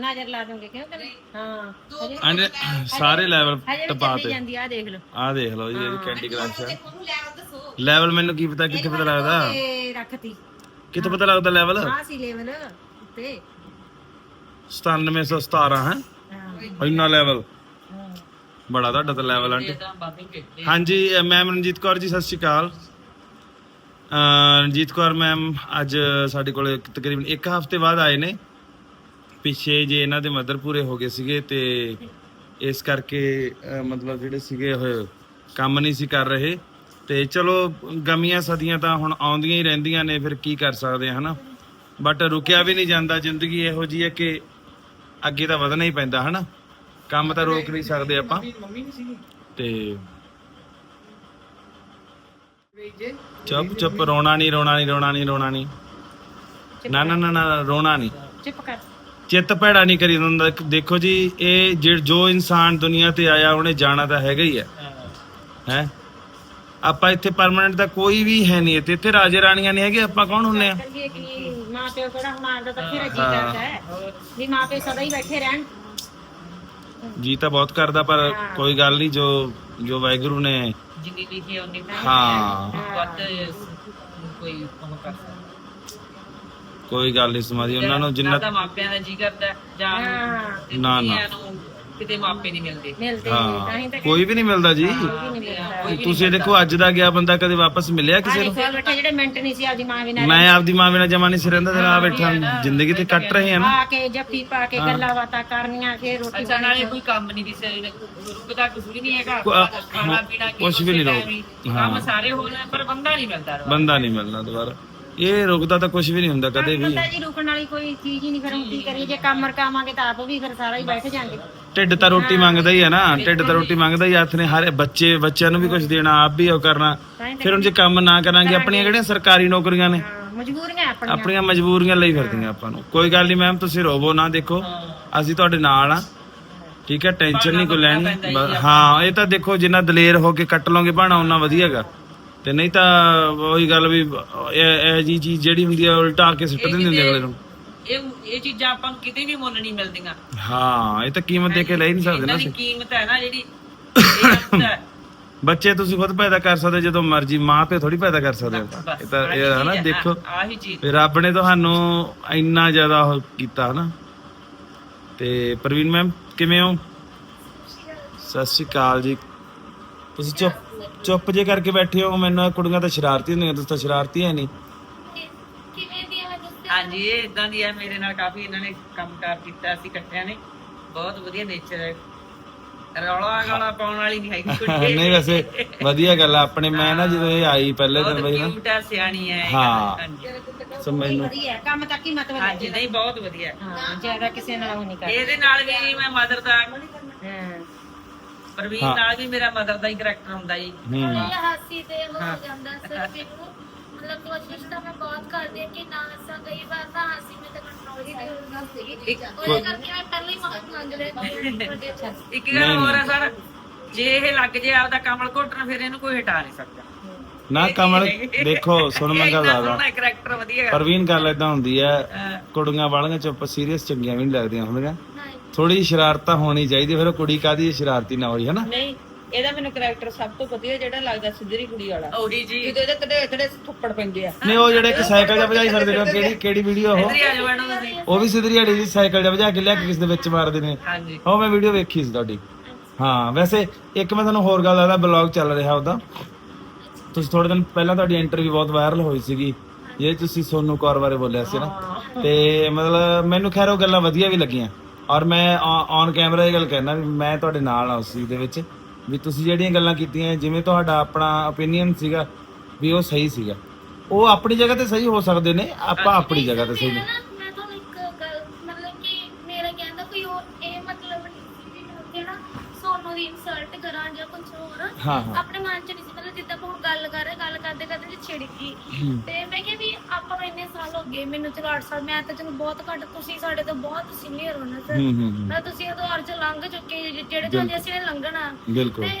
ਨਜ਼ਰ ਲਾ ਦੂੰਗੇ ਕਿਉਂ ਕਿ ਹਾਂ। ਹਜੇ ਆਂਟੀ ਸਾਰੇ ਲੈਵਲ ਹਜੇ ਵੀ ਟਪਾ ਚੱਲੀ ਤੇ ਜਾਂਦੀ ਆ ਦੇਖ ਲਓ। ਆ ਦੇਖ ਲਓ ਜੀ ਇਹਦੀ ਕੈਂਡੀ ਕ੍ਰਸ਼ ਹੈ ਲੈਵਲ ਮੈਨੂੰ ਕੀ ਪਤਾ ਕਿੱਥੇ ਪਤਾ ਲੱਗਦਾ? ਤੇ ਰੱਖਤੀ। ਕਿੱਥੇ ਪਤਾ ਲੱਗਦਾ ਲੈਵਲ ਆ ਸੀ ਲੈਵਲ ਉੱਤੇ। 9717 ਹੈ ਹਾਂ? ਇੰਨਾ ਲੈਵਲ ਬੜਾ ਤੁਹਾਡਾ ਤਾਂ ਲੈਵਲ ਆਂਟੀ। ਹਾਂਜੀ ਮੈਮ ਰਣਜੀਤ ਕੌਰ ਜੀ ਸਤਿ ਸ਼੍ਰੀ ਅਕਾਲ। ਰਣਜੀਤ ਕੌਰ ਮੈਮ ਅੱਜ ਸਾਡੇ ਕੋਲ ਤਕਰੀਬਨ ਇੱਕ ਹਫ਼ਤੇ ਬਾਅਦ ਆਏ ਨੇ। ਪਿੱਛੇ ਜੇ ਇਹਨਾਂ ਦੇ ਮਦਰ ਪੂਰੇ ਹੋ ਗਏ ਸੀਗੇ ਤੇ ਇਸ ਕਰਕੇ ਮਤਲਬ ਜਿਹੜੇ ਸੀਗੇ ਉਹ ਕੰਮ ਨਹੀਂ ਸੀ ਕਰ ਰਹੇ। ਤੇ ਚਲੋ ਗਮੀਆਂ ਸਦੀਆਂ ਤਾਂ ਹੁਣ ਆਉਂਦੀਆਂ ਹੀ ਰਹਿੰਦੀਆਂ ਨੇ ਫਿਰ ਕੀ ਕਰ ਸਕਦੇ ਆ ਹਨਾ? ਬਟ ਰੁਕਿਆ ਵੀ ਨਹੀਂ ਜਾਂਦਾ ਜ਼ਿੰਦਗੀ ਇਹੋ ਜੀ ਹੈ ਕਿ ਅੱਗੇ ਤਾਂ ਵਧਣਾ ਹੀ ਪੈਂਦਾ ਹਨਾ? ਕੰਮ ਤਾਂ ਰੋਕ ਨਹੀਂ ਸਕਦੇ ਆਪਾਂ। ਤੇ ਚੁੱਪ ਚੁੱਪ ਰੋਣਾ ਨਹੀਂ ਰੋਣਾ ਨਹੀਂ ਰੋਣਾ ਨਹੀਂ ਰੋਣਾ ਨਹੀਂ। ਨਾ ਨਾ ਨਾ ਨਾ ਰੋਣਾ ਨਹੀਂ। ਚੁੱਪ ਕਰ। ਚਿੱਤ ਭੈੜਾ ਨਹੀਂ ਕਰੀ ਹੁੰਦਾ ਦੇਖੋ ਜੀ ਇਹ ਜੋ ਇਨਸਾਨ ਦੁਨੀਆ ਤੇ ਆਇਆ ਉਹਨੇ ਜਾਣਾ ਤਾਂ ਹੈਗਾ ਹੀ ਹੈ। ਹੈ? ਆਪਾਂ ਇੱਥੇ ਪਰਮਨੈਂਟ ਤਾਂ ਕੋਈ ਵੀ ਹੈ ਨਹੀਂ ਇੱਥੇ। ਇੱਥੇ ਰਾਜੇ ਰਾਣੀਆਂ ਨਹੀਂ ਹੈਗੇ ਆਪਾਂ ਕੌਣ ਹੁੰਨੇ ਆ? ਮਾਂ ਪਿਓ ਕਿਹੜਾ ਹੁਣ ਆਂਦਾ ਤਾਂ ਫਿਰ ਜੀ ਕਰਦਾ ਹੈ ਵੀ ਮਾਂ ਪਿਓ ਸਦਾ ਹੀ ਬੈਠੇ ਰਹਿਣ ਜੀ ਤਾਂ ਬਹੁਤ ਕਰਦਾ ਪਰ ਕੋਈ ਗੱਲ ਨਹੀਂ ਜੋ ਜੋ ਵਾਹਿਗੁਰੂ ਨੇ ਜਿੰਨੀ ਲਿਖੀ ਉਹਨੀ ਹਾਂ ਵੱਧ ਕੋਈ ਕੰਮ ਕਰ ਸਕਦਾ ਕੋਈ ਗੱਲ ਨਹੀਂ ਸਮਾਦੀ ਉਹਨਾਂ ਨੂੰ ਜਿੰਨਾ ਨਾ ਤਾਂ ਮਾਪਿਆਂ ਦਾ ਜੀ ਕਰਦਾ ਜਾਂ ਹਾਂ ਤੇ ਨਾ, ਨਾ। ਦੁਨੀਆ ਨੂੰ ਕਿਤੇ ਮਾਪੇ ਨਹੀਂ ਮਿਲਦੇ। ਮਿਲਦੇ ਨੇ ਤਾਂ ਹੀ ਹਾਂ ਤਾਂ ਕੋਈ ਵੀ ਨਹੀਂ ਮਿਲਦਾ ਜੀ। ਨਹੀਂ ਮਿਲਦਾ। ਤੁਸੀਂ ਦੇਖੋ ਅੱਜ ਦਾ ਗਿਆ ਬੰਦਾ ਕਦੇ ਵਾਪਸ ਮਿਲਿਆ ਕਿਸੇ ਨੂੰ? ਸਾਰੇ ਬੈਠੇ ਜਿਹੜੇ ਮਿੰਟ ਨਹੀਂ ਸੀ ਆਪਦੀ ਮਾਂ ਬਿਨਾਂ ਮੈਂ ਆਪਦੀ ਮਾਂ ਬਿਨਾਂ ਜਮਾ ਨਹੀਂ ਸੀ ਰਹਿੰਦਾ ਤੇ ਆ ਬੈਠਾ ਜ਼ਿੰਦਗੀ ਤੇ ਕੱਟ ਰਹੇ ਆ ਨਾ। ਆ ਕੇ ਜੱਫੀ ਪਾ ਕੇ ਗੱਲਾਂ ਬਾਤਾਂ ਕਰਨੀਆਂ ਫਿਰ ਰੋਟੀ ਅੱਛਾ ਨਾਲੇ ਕੋਈ ਕੰਮ ਨਹੀਂ ਦਿਸੇ ਰੁਕਦਾ ਕੁਝ ਨਹੀਂ ਹੈਗਾ। ਕੋ- ਖਾਣਾ ਪੀਣਾ ਕੀ ਕੁਛ ਵੀ ਨਹੀਂ ਉਸੇ ਹੀ। ਸਾਰੇ ਹੋ ਰਹੇ ਪਰ ਬੰਦਾ ਨਹੀਂ ਮਿਲਦਾ। ਬੰਦਾ ਨਹੀਂ ਮਿਲਣਾ ਦੁਬਾਰਾ। ਇਹ ਰੁਕਦਾ ਤਾਂ ਕੁਝ ਵੀ ਨਹੀਂ ਹੁੰਦਾ ਕਦੇ ਵੀ। ਜੀ ਰੁਕਣ ਵਾਲੀ ਕੋਈ ਚੀਜ਼ ਹੀ ਨਹੀਂ ਫਿਰ ਹੁਣ ਕੀ ਕਰੀਏ? ਜੇ ਕੰਮ ਰਕਾਵਾਂਗੇ ਤਾਂ ਆਪ ਵੀ ਫਿਰ ਸਾਰਾ ਹੀ ਬੈਠ ਜਾਾਂਗੇ। ਢਿੱਡ ਤਾਂ ਰੋਟੀ ਮੰਗਦਾ ਹੀ ਹੈ ਨਾ ਢਿੱਡ ਤਾਂ ਰੋਟੀ ਮੰਗਦਾ ਹੀ ਹੱਥ ਨੇ ਹਰ ਬੱਚੇ ਬੱਚਿਆਂ ਨੂੰ ਵੀ ਕੁਝ ਦੇਣਾ ਆਪ ਵੀ ਉਹ ਕਰਨਾ। ਫਿਰ ਹੁਣ ਜੇ ਕੰਮ ਨਾ ਕਰਾਂਗੇ ਆਪਣੀਆਂ ਕਿਹੜੀਆਂ ਸਰਕਾਰੀ ਨੌਕਰੀਆਂ ਨੇ? ਮਜਬੂਰੀਆਂ ਆਪਣੀਆਂ। ਆਪਣੀਆਂ ਮਜਬੂਰੀਆਂ ਲਈ ਫਿਰਦੀਆਂ ਆਪਾਂ ਨੂੰ। ਕੋਈ ਗੱਲ ਨਹੀਂ ਮੈਮ ਤੁਸੀਂ ਰੋਵੋ ਨਾ ਦੇਖੋ। ਅਸੀਂ ਤੁਹਾਡੇ ਨਾਲ ਆ। ਠੀਕ ਹੈ ਟੈਨਸ਼ਨ ਨਹੀਂ ਕੋਈ ਲੈਣੀ ਹਾਂ ਇਹ ਤਾਂ ਦੇਖੋ ਜਿੰਨਾ ਦਲੇਰ ਹੋ ਕੇ ਕੱਟ ਲਓਗੇ ਬਾਣਾ ਉਹਨਾਂ ਵਧੀਆਗਾ ਤੇ ਨਹੀਂ ਤਾਂ ਉਹੀ ਗੱਲ ਵੀ ਇਹ ਇਹ ਜੀ ਚੀਜ਼ ਜਿਹੜੀ ਹੁੰਦੀ ਆ ਉਲਟਾ ਕੇ ਸਿੱਟ ਦਿੰਦੇ ਅਗਲੇ ਨੂੰ। ਇਹ ਇਹ ਚੀਜ਼ਾਂ ਆਪਾਂ ਨੂੰ ਕਿਤੇ ਵੀ ਮੁੱਲ ਨਹੀਂ ਮਿਲਦੀਆਂ। ਹਾਂ ਇਹ ਤਾਂ ਕੀਮਤ ਦੇ ਕੇ ਲੈ ਹੀ ਨਹੀਂ ਸਕਦੇ ਨਾ ਇਹਨਾਂ ਦੀ ਅਸੀਂ। ਕੀਮਤ ਹੈ ਨਾ ਜਿਹੜੀ ਇਹ। [coughs] ਬੱਚੇ ਤੁਸੀਂ ਖੁਦ ਪੈਦਾ ਕਰ ਸਕਦੇ ਜਦੋਂ ਮਰਜ਼ੀ ਮਾਂ ਪਿਓ ਥੋੜੀ ਪੈਦਾ ਕਰ ਸਕਦੇ ਹੋ। ਇਹ ਤਾਂ ਇਹ ਹੈ ਨਾ ਦੇਖੋ ਆਹੀ ਚੀਜ਼। ਵੀ ਰੱਬ ਨੇ ਤੁਹਾਨੂੰ ਇੰਨਾ ਜ਼ਿਆਦਾ ਉਹ ਕੀਤਾ ਹਨਾ ਤੇ ਪ੍ਰਵੀਨ ਮੈਮ ਕਿਵੇਂ ਹੋ? ਸਤਿ ਸ਼੍ਰੀ ਅਕਾਲ ਜੀ। ਤੁਸੀਂ ਚੁੱਪ। ਚੁੱਪ ਜੇ ਕਰਕੇ ਬੈਠੇ ਹੋ ਮੈਨੂੰ ਇਹ ਕੁੜੀਆਂ ਤਾਂ ਸ਼ਰਾਰਤੀ ਹੁੰਦੀਆਂ ਤੁਸੀਂ ਤਾਂ ਸ਼ਰਾਰਤੀ ਹੈ ਨਹੀਂ। ਕਿਵੇਂ ਦੀ ਹੈ ਦੱਸੋ ਹਾਂਜੀ ਇਹ ਇਦਾਂ ਦੀ ਹੈ ਮੇਰੇ ਨਾਲ ਕਾਫੀ ਇਹਨਾਂ ਨੇ ਕੰਮਕਾਰ ਕੀਤਾ ਸੀ ਇਕੱਠਿਆਂ ਨੇ। ਬਹੁਤ ਵਧੀਆ ਨੇਚਰ ਹੈ। ਰੌਲਾ ਗਾਲਾ ਪਾਉਣ ਵਾਲੀ ਨਹੀਂ ਹੈਗੀ ਕੁੜੀ। ਨਹੀਂ ਵੈਸੇ ਵਧੀਆ ਗੱਲ ਆ ਆਪਣੇ ਮੈਂ ਨਾ ਜਦੋਂ ਇਹ ਆਈ ਪਹਿਲੇ ਦਿਨ ਬਹੁਤ ਬਈ ਨਾ। ਕਿਊਟ ਹੈ ਸਿਆਣੀ ਹੈ ਹਾਂ। ਹਾਂਜੀ। ਸੋ ਮੈਨੂੰ ਵਧੀਆ ਕੰਮ ਤੱਕ ਹੀ ਮਤਲਬ ਹਾਂਜੀ ਨਹੀਂ ਬਹੁਤ ਵਧੀਆ। ਹੈ। ਜ਼ਿਆਦਾ ਕਿਸੇ ਨਾਲ ਉਹ ਨਹੀਂ ਕਰਦਾ ਇਹਦੇ ਨਾਲ ਵੀ ਮੈਂ ਮਦਰ ਦਾ ਪ੍ਰਵੀਨ ਹਾਂ। ਨਾਲ ਵੀ ਮੇਰਾ ਮਦਰ ਦਾ ਹੀ ਕਰੈਕਟਰ ਹੁੰਦਾ ਜੀ। ਹੂੰ। ਇਹ ਹਾਸੀ ਤੇ ਉਹ ਹੋ ਜਾਂਦਾ ਸਰ ਮੈਨੂੰ ਮਤਲਬ ਕੋਸ਼ਿਸ਼ ਤਾਂ ਮੈਂ ਬਹੁਤ ਕਰਦੀ ਹਾਂ ਕਿ ਨਾ ਹੱਸਾਂ ਕਈ ਵਾਰ ਤਾਂ ਹਾਸੀ ਮੈਂ ਤਾਂ ਕੰਟਰੋਲ ਹੀ ਕਰ ਹੁੰਦੀ ਸੀਗੀ ਉਹਦੇ ਕਰਕੇ ਮੈਂ ਪਹਿਲਾਂ ਹੀ ਮਾਫੀ ਮੰਗ ਲੈਂਦੀ ਤੁਹਾਡੇ ਅੱਛਾ। ਇੱਕ ਗੱਲ ਹੋਰ ਹੈ ਸਰ ਜੇ ਇਹ ਲੱਗ ਜੇ ਆਪਦਾ ਕਮਲ ਘੋਟਣ ਫਿਰ ਇਹਨੂੰ ਕੋਈ ਹਟਾ ਨਹੀਂ ਸਕਦਾ। ਨਾ ਕਮਲ ਦੇਖੋ ਸੁਣ ਮੈਂ ਗੱਲ ਆਦਾ ਕਰੈਕਟਰ ਵਧੀਆ ਹੈ ਪ੍ਰਵੀਨ ਗੱਲ ਇਦਾਂ ਹੁੰਦੀ ਹੈ ਕੁੜੀਆਂ ਵਾਲੀਆਂ ਚੁੱਪ ਸੀਰੀਅਸ ਚੰਗੀਆਂ ਵੀ ਨਹੀਂ ਲੱਗਦੀਆਂ ਹੁੰਦੀਆਂ। ਥੋੜੀ ਸ਼ਰਾਰਤਾਂ ਹੋਣੀ ਚਾਹੀਦੀ ਫਿਰ ਉਹ ਕੁੜੀ ਕਾਦੀ ਸ਼ਰਾਰਤੀ ਨਾ ਹੋਈ ਹਨਾ? ਨਹੀਂ ਇਹਦਾ ਮੈਨੂੰ ਕੈਰੈਕਟਰ ਸਭ ਤੋਂ ਵਧੀਆ ਜਿਹੜਾ ਲੱਗਦਾ ਸਿੱਧਰੀ ਕੁੜੀ ਵਾਲਾ। ਉਹੀ ਜੀ। ਜਿਹਦੇ ਇਹਦੇ ਤੜੇ ਤੜੇ ਥੁੱਪੜ ਪੈਂਦੇ ਆ। ਨਹੀਂ ਉਹ ਜਿਹੜੇ ਇੱਕ ਸਾਈਕਲ ਜਿਹਾ ਭਜਾਈ ਫਿਰਦੇ ਨੇ ਕਿਹੜੀ ਕਿਹੜੀ ਵੀਡੀਓ ਉਹ? ਤੁਸੀਂ ਉਹ ਵੀ ਸਿੱਧਰੀ ਹੜੀ ਜੀ ਸਾਈਕਲ ਜਿਹਾ ਭਜਾ ਕੇ ਲਿਆ ਕੇ ਕਿਸ ਦੇ ਵਿੱਚ ਮਾਰਦੇ ਨੇ। ਹਾਂਜੀ। ਉਹ ਮੈਂ ਵੀਡੀਓ ਵੇਖੀ ਸੀ ਤੁਹਾਡੀ। ਹਾਂ ਵੈਸੇ ਇੱਕ ਮੈਂ ਤੁਹਾਨੂੰ ਹੋਰ ਗੱਲ ਦੱਸਦਾ ਬਲੌਗ ਚੱਲ ਰਿਹਾ ਉਹਦਾ। ਤੁਸੀਂ ਥੋੜੇ ਦਿਨ ਪਹਿਲਾਂ ਤੁਹਾਡੀ ਇੰਟਰਵਿਊ ਬਹੁਤ ਵਾਇਰਲ ਹੋਈ ਸੀਗੀ। ਜੇ ਤੁਸੀਂ ਸੋਨੂ ਕੌਰ ਬਾਰੇ ਬੋਲਿਆ ਸੀ ਨਾ। ਤੇ ਮਤਲਬ ਮੈਨੂੰ ਖੈਰ ਉਹ ਗੱਲਾਂ ਵਧੀਆ ਵੀ ਲੱਗੀਆਂ। ਔਰ ਮੈਂ ਔਨ ਕੈਮਰਾ ਇਹ ਗੱਲ ਕਹਿਣਾ ਵੀ ਮੈਂ ਤੁਹਾਡੇ ਨਾਲ ਆ ਉਸ ਚੀਜ਼ ਦੇ ਵਿੱਚ ਵੀ ਤੁਸੀਂ ਜਿਹੜੀਆਂ ਗੱਲਾਂ ਕੀਤੀਆਂ ਜਿਵੇਂ ਤੁਹਾਡਾ ਆਪਣਾ opinion ਸੀਗਾ ਵੀ ਉਹ ਸਹੀ ਸੀਗਾ। ਉਹ ਆਪਣੀ ਜਗ੍ਹਾ ਤੇ ਸਹੀ ਹੋ ਸਕਦੇ ਨੇ ਆਪਾਂ ਆਪਣੀ ਜਗ੍ਹਾ ਤੇ ਸਹੀ ਨੇ। ਮੇਰਾ ਨਾ- ਮੈਂ ਤੁਹਾਨੂੰ ਇੱਕ ਗੱਲ ਮਤਲਬ ਕਿ ਮੇਰਾ ਕਹਿੰਦਾ ਕੋਈ ਉਹ ਇਹ ਮਤਲਬ ਨਹੀਂ ਸੀ ਵੀ ਮੈਂ ਉੱਥੇ ਨਾ ਸੋਨੂੰ ਦੀ ਇਨਸਲਟ ਕਰਾਂ ਜਾਂ ਕੁਝ ਹੋਰ ਹਾਂ ਹਾਂ। ਆਪਣੇ ਜਿੱਦਾਂ ਹੁਣ ਗੱਲ ਕਰ ਰਹੇ ਗੱਲ ਕਰਦੇ ਕਰਦੇ ਚ ਛਿੜ ਗਈ। ਤੇ ਮੈਂ ਕਿਹਾ ਵੀ ਆਪਾਂ ਨੂੰ ਇੰਨੇ ਸਾਲ ਹੋ ਗਏ ਮੈਨੂੰ ਚਲੋ 8 ਸਾਲ ਮੈਂ ਤਾਂ ਚਲੋ ਬਹੁਤ ਘੱਟ ਤੁਸੀਂ ਸਾਡੇ ਤੋਂ ਬਹੁਤ ਸੀਨੀਅਰ ਹੋ ਨਾ ਸਰ। ਹੂੰ ਹੂੰ ਹੂੰ। ਮੈਂ ਤੁਸੀਂ ਲੰਘ ਚੁੱਕੇ ਜੇ- ਜਿਹੜੇ ਤੋਂ ਅੱਜ ਅਸੀਂ ਨੇ ਲੰਘਣਾ। ਬਿਲਕੁਲ। ਤੇ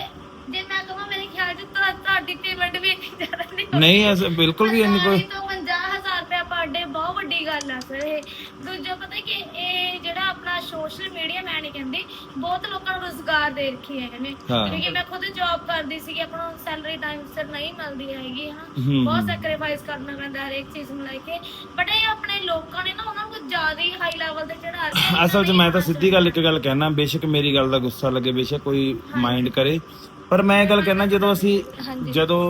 ਜੇ ਮੈਂ ਕਹਾਂ ਮੇਰੇ ਖਿਆਲ ਚ ਤੁਹਾ- ਤੁਹਾਡੀ ਪੇਮੈਂਟ ਵੀ ਇੰਨੀ ਜ਼ਿਆਦਾ ਨਹੀਂ ਹੋਣੀ। ਨਹੀਂ ਐਸਾ ਬਿਲਕੁਲ ਵੀ ਇੰਨੀ ਕੋਈ ਪੰਜਾਹ ਤੋਂ 50000 ਰੁਪਏ ਪਰ ਡੇ ਬਹੁਤ ਵੱਡੀ ਗੱਲ ਆ ਸਰ ਇਹ। ਦੂਜਾ ਪਤਾ ਕਿ ਇਹ ਜਿਹੜਾ ਸੋਸ਼ਲ ਮੀਡੀਆ ਮੈਂ ਨਹੀਂ ਕਹਿੰਦੀ ਬਹੁਤ ਲੋਕਾਂ ਨੂੰ ਰੋਜ਼ਗਾਰ ਦੇ ਰੱਖੀ ਹੈ ਇਹਨੇ ਹਾਂ। ਕਿਉਂਕਿ ਮੈਂ ਖੁਦ ਜੌਬ ਕਰਦੀ ਸੀ ਆਪਾਂ ਨੂੰ ਸੈਲਰੀ ਟਾਈਮ ਸਿਰ ਨਹੀਂ ਮਿਲਦੀ ਹੈਗੀ ਹਾਂ। ਹੂੰ। ਬਹੁਤ ਸੈਕਰੀਫਾਈਸ ਕਰਨਾ ਪੈਂਦਾ ਹਰੇਕ ਚੀਜ਼ ਨੂੰ ਲੈ ਕੇ। ਬਟ ਇਹ ਆਪਣੇ ਲੋਕਾਂ ਨੇ ਨਾ ਉਹਨਾਂ ਨੂੰ ਜ਼ਿਆਦਾ ਹੀ ਹਾਈ ਲੈਵਲ ਤੇ ਚੜਾ ਕੇ ਅਸਲ 'ਚ ਮੈਂ ਤਾਂ ਸਿੱਧੀ ਗੱਲ ਇੱਕ ਗੱਲ ਕਹਿਣਾ ਬੇਸ਼ੱਕ ਮੇਰੀ ਗੱਲ ਦਾ ਗੁੱਸਾ ਲੱਗੇ ਬੇਸ਼ੱਕ ਕੋਈ ਮਾਈਂਡ ਕਰੇ। ਪਰ ਮੈਂ ਇਹ ਗੱਲ ਕਹਿਣਾ ਜਦੋਂ ਅਸੀਂ ਜਦੋਂ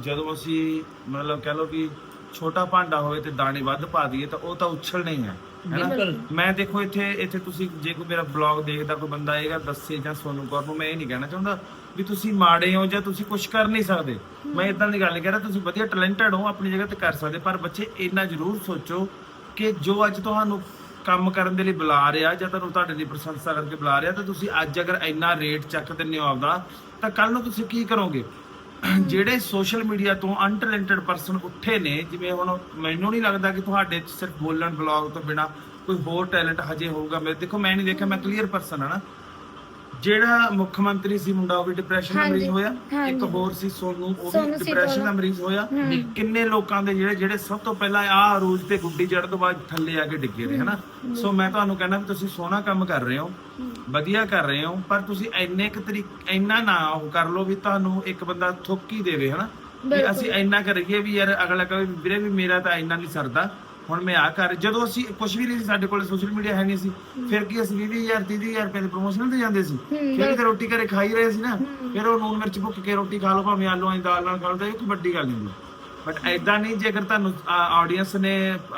ਜਦੋਂ ਅਸੀਂ ਮਤਲਬ ਕਹਿ ਲਓ ਕਿ ਛੋਟਾ ਭਾਂਡਾ ਹੋਵੇ ਤੇ ਦਾਣੇ ਵੱਧ ਪਾ ਦਈਏ ਤਾਂ ਉਹ ਤਾਂ ਉਛਲ ਨਹੀਂ ਹੈ। ਹੈਨਾ ਮੈਂ ਦੇਖੋ ਇੱਥੇ ਇੱਥੇ ਤੁਸੀਂ ਜੇ ਕੋਈ ਮੇਰਾ ਬਲੌਗ ਦੇਖਦਾ ਕੋਈ ਬੰਦਾ ਆਏਗਾ ਦੱਸੇ ਜਾਂ ਸੋਨੂੰ ਕੌਰ ਨੂੰ ਮੈਂ ਇਹ ਨਹੀਂ ਕਹਿਣਾ ਚਾਹੁੰਦਾ ਵੀ ਤੁਸੀਂ ਮਾੜੇ ਹੋ ਜਾਂ ਤੁਸੀਂ ਕੁਝ ਕਰ ਨਹੀਂ ਸਕਦੇ। ਮੈਂ ਇਦਾਂ ਦੀ ਗੱਲ ਨਹੀਂ ਕਹਿ ਰਿਹਾ ਤੁਸੀਂ ਵਧੀਆ ਟੈਲੈਂਟਡ ਹੋ ਆਪਣੀ ਜਗ੍ਹਾ ਤੇ ਕਰ ਸਕਦੇ ਪਰ ਬੱਚੇ ਇੰਨਾ ਜ਼ਰੂਰ ਸੋਚੋ ਕਿ ਜੋ ਅੱਜ ਤੁਹਾਨੂੰ ਕੰਮ ਕਰਨ ਦੇ ਲਈ ਬੁਲਾ ਰਿਹਾ ਜਾਂ ਤੁਹਾਨੂੰ ਤੁਹਾਡੇ ਲਈ ਪ੍ਰਸ਼ੰਸਾ ਕਰਕੇ ਬੁਲਾ ਰਿਹਾ ਤਾਂ ਤੁਸੀਂ ਅੱਜ ਅਗਰ ਇੰਨਾ ਰੇਟ ਚੱਕ ਦਿੰਦੇ ਹੋ ਆਪਦਾ ਤਾਂ ਕੱਲ ਨੂੰ ਤੁਸੀਂ ਕੀ ਕਰੋਗੇ? ਜਿਹੜੇ ਸੋਸ਼ਲ ਮੀਡੀਆ ਤੋਂ ਅਨਟੈਲੈਂਟਡ ਪਰਸਨ ਉੱਠੇ ਨੇ, ਜਿਵੇਂ ਹੁਣ ਮੈਨੂੰ ਨਹੀਂ ਲੱਗਦਾ ਕਿ ਤੁਹਾਡੇ 'ਚ ਸਿਰਫ ਬੋਲਣ ਬਲੌਗ ਤੋਂ ਬਿਨਾ ਕੋਈ ਹੋਰ ਟੈਲੈਂਟ ਹਜੇ ਹੋਊਗਾ। ਮੇਰੇ ਦੇਖੋ, ਮੈਂ ਨਹੀਂ ਦੇਖਿਆ, ਮੈਂ ਕਲੀਅਰ ਪਰਸਨ ਹਾਂ ਨਾ। ਜਿਹੜਾ ਮੁੱਖ ਮੰਤਰੀ ਸੀ ਮੁੰਡਾ ਉਹ ਵੀ ਡਿਪਰੈਸ਼ਨ ਦਾ ਮਰੀਜ਼ ਹੋਇਆ। ਇੱਕ ਹੋਰ ਸੀ ਸੋਨੂ ਉਹ ਵੀ ਡਿਪਰੈਸ਼ਨ ਦਾ ਮਰੀਜ਼ ਹੋਇਆ। ਕਿੰਨੇ ਲੋਕਾਂ ਦੇ ਜਿਹੜੇ ਜਿਹੜੇ ਸਭ ਤੋਂ ਪਹਿਲਾਂ ਆ ਅਰੂਜ ਤੇ ਗੁੱਡੀ ਚੜ੍ਹਨ ਤੋਂ ਬਾਅਦ ਥੱਲੇ ਆ ਕੇ ਡਿੱਗੇ ਨੇ ਹਨਾ? ਸੋ ਮੈਂ ਤੁਹਾਨੂੰ ਕਹਿੰਦਾ ਵੀ ਤੁਸੀਂ ਸੋਹਣਾ ਕੰਮ ਕਰ ਰਹੇ ਹੋ ਵਧੀਆ ਕਰ ਰਹੇ ਹੋ ਪਰ ਤੁਸੀਂ ਇੰਨੇ ਕੁ ਤਰੀਕ ਇੰਨਾ ਨਾ ਉਹ ਕਰ ਲਓ ਵੀ ਤੁਹਾਨੂੰ ਇੱਕ ਬੰਦਾ ਥੁੱਕ ਹੀ ਦੇਵੇ ਹਨਾ? ਵੀ ਅਸੀਂ ਇੰਨਾ ਕਰੀਏ ਵੀ ਯਾਰ ਅਗਲਾ ਕਹੇ ਵੀ ਵੀਰੇ ਵੀ ਮੇਰਾ ਤਾਂ ਇੰਨਾ ਨਹੀਂ ਸਰਦਾ। ਹੁਣ ਮੈਂ ਆ ਕਰ ਜਦੋਂ ਅਸੀਂ ਕੁਝ ਵੀ ਨਹੀਂ ਸੀ ਸਾਡੇ ਕੋਲ ਸੋਸ਼ਲ ਮੀਡੀਆ ਹੈ ਨਹੀਂ ਸੀ ਫਿਰ ਕੀ ਅਸੀਂ 20000 30000 ਰੁਪਏ ਦੇ ਪ੍ਰੋਮੋਸ਼ਨ ਤੇ ਜਾਂਦੇ ਸੀ। ਫਿਰ ਤਾਂ ਰੋਟੀ ਘਰੇ ਖਾਈ ਰਹੇ ਸੀ ਨਾ ਫਿਰ ਉਹ ਨੂਨ ਮਿਰਚ ਭੁੱਕ ਕੇ ਰੋਟੀ ਖਾ ਲਓ ਭਾਵੇਂ ਆਲੂਆਂ ਦੀ ਦਾਲ ਨਾਲ ਖਾ ਲਓ ਤਾਂ ਇਹ ਕੋਈ ਵੱਡੀ ਗੱਲ ਨਹੀਂ ਬਟ ਐਦਾਂ ਨਹੀਂ ਜੇਕਰ ਤੁਹਾਨੂੰ ਆਡੀਅנס ਨੇ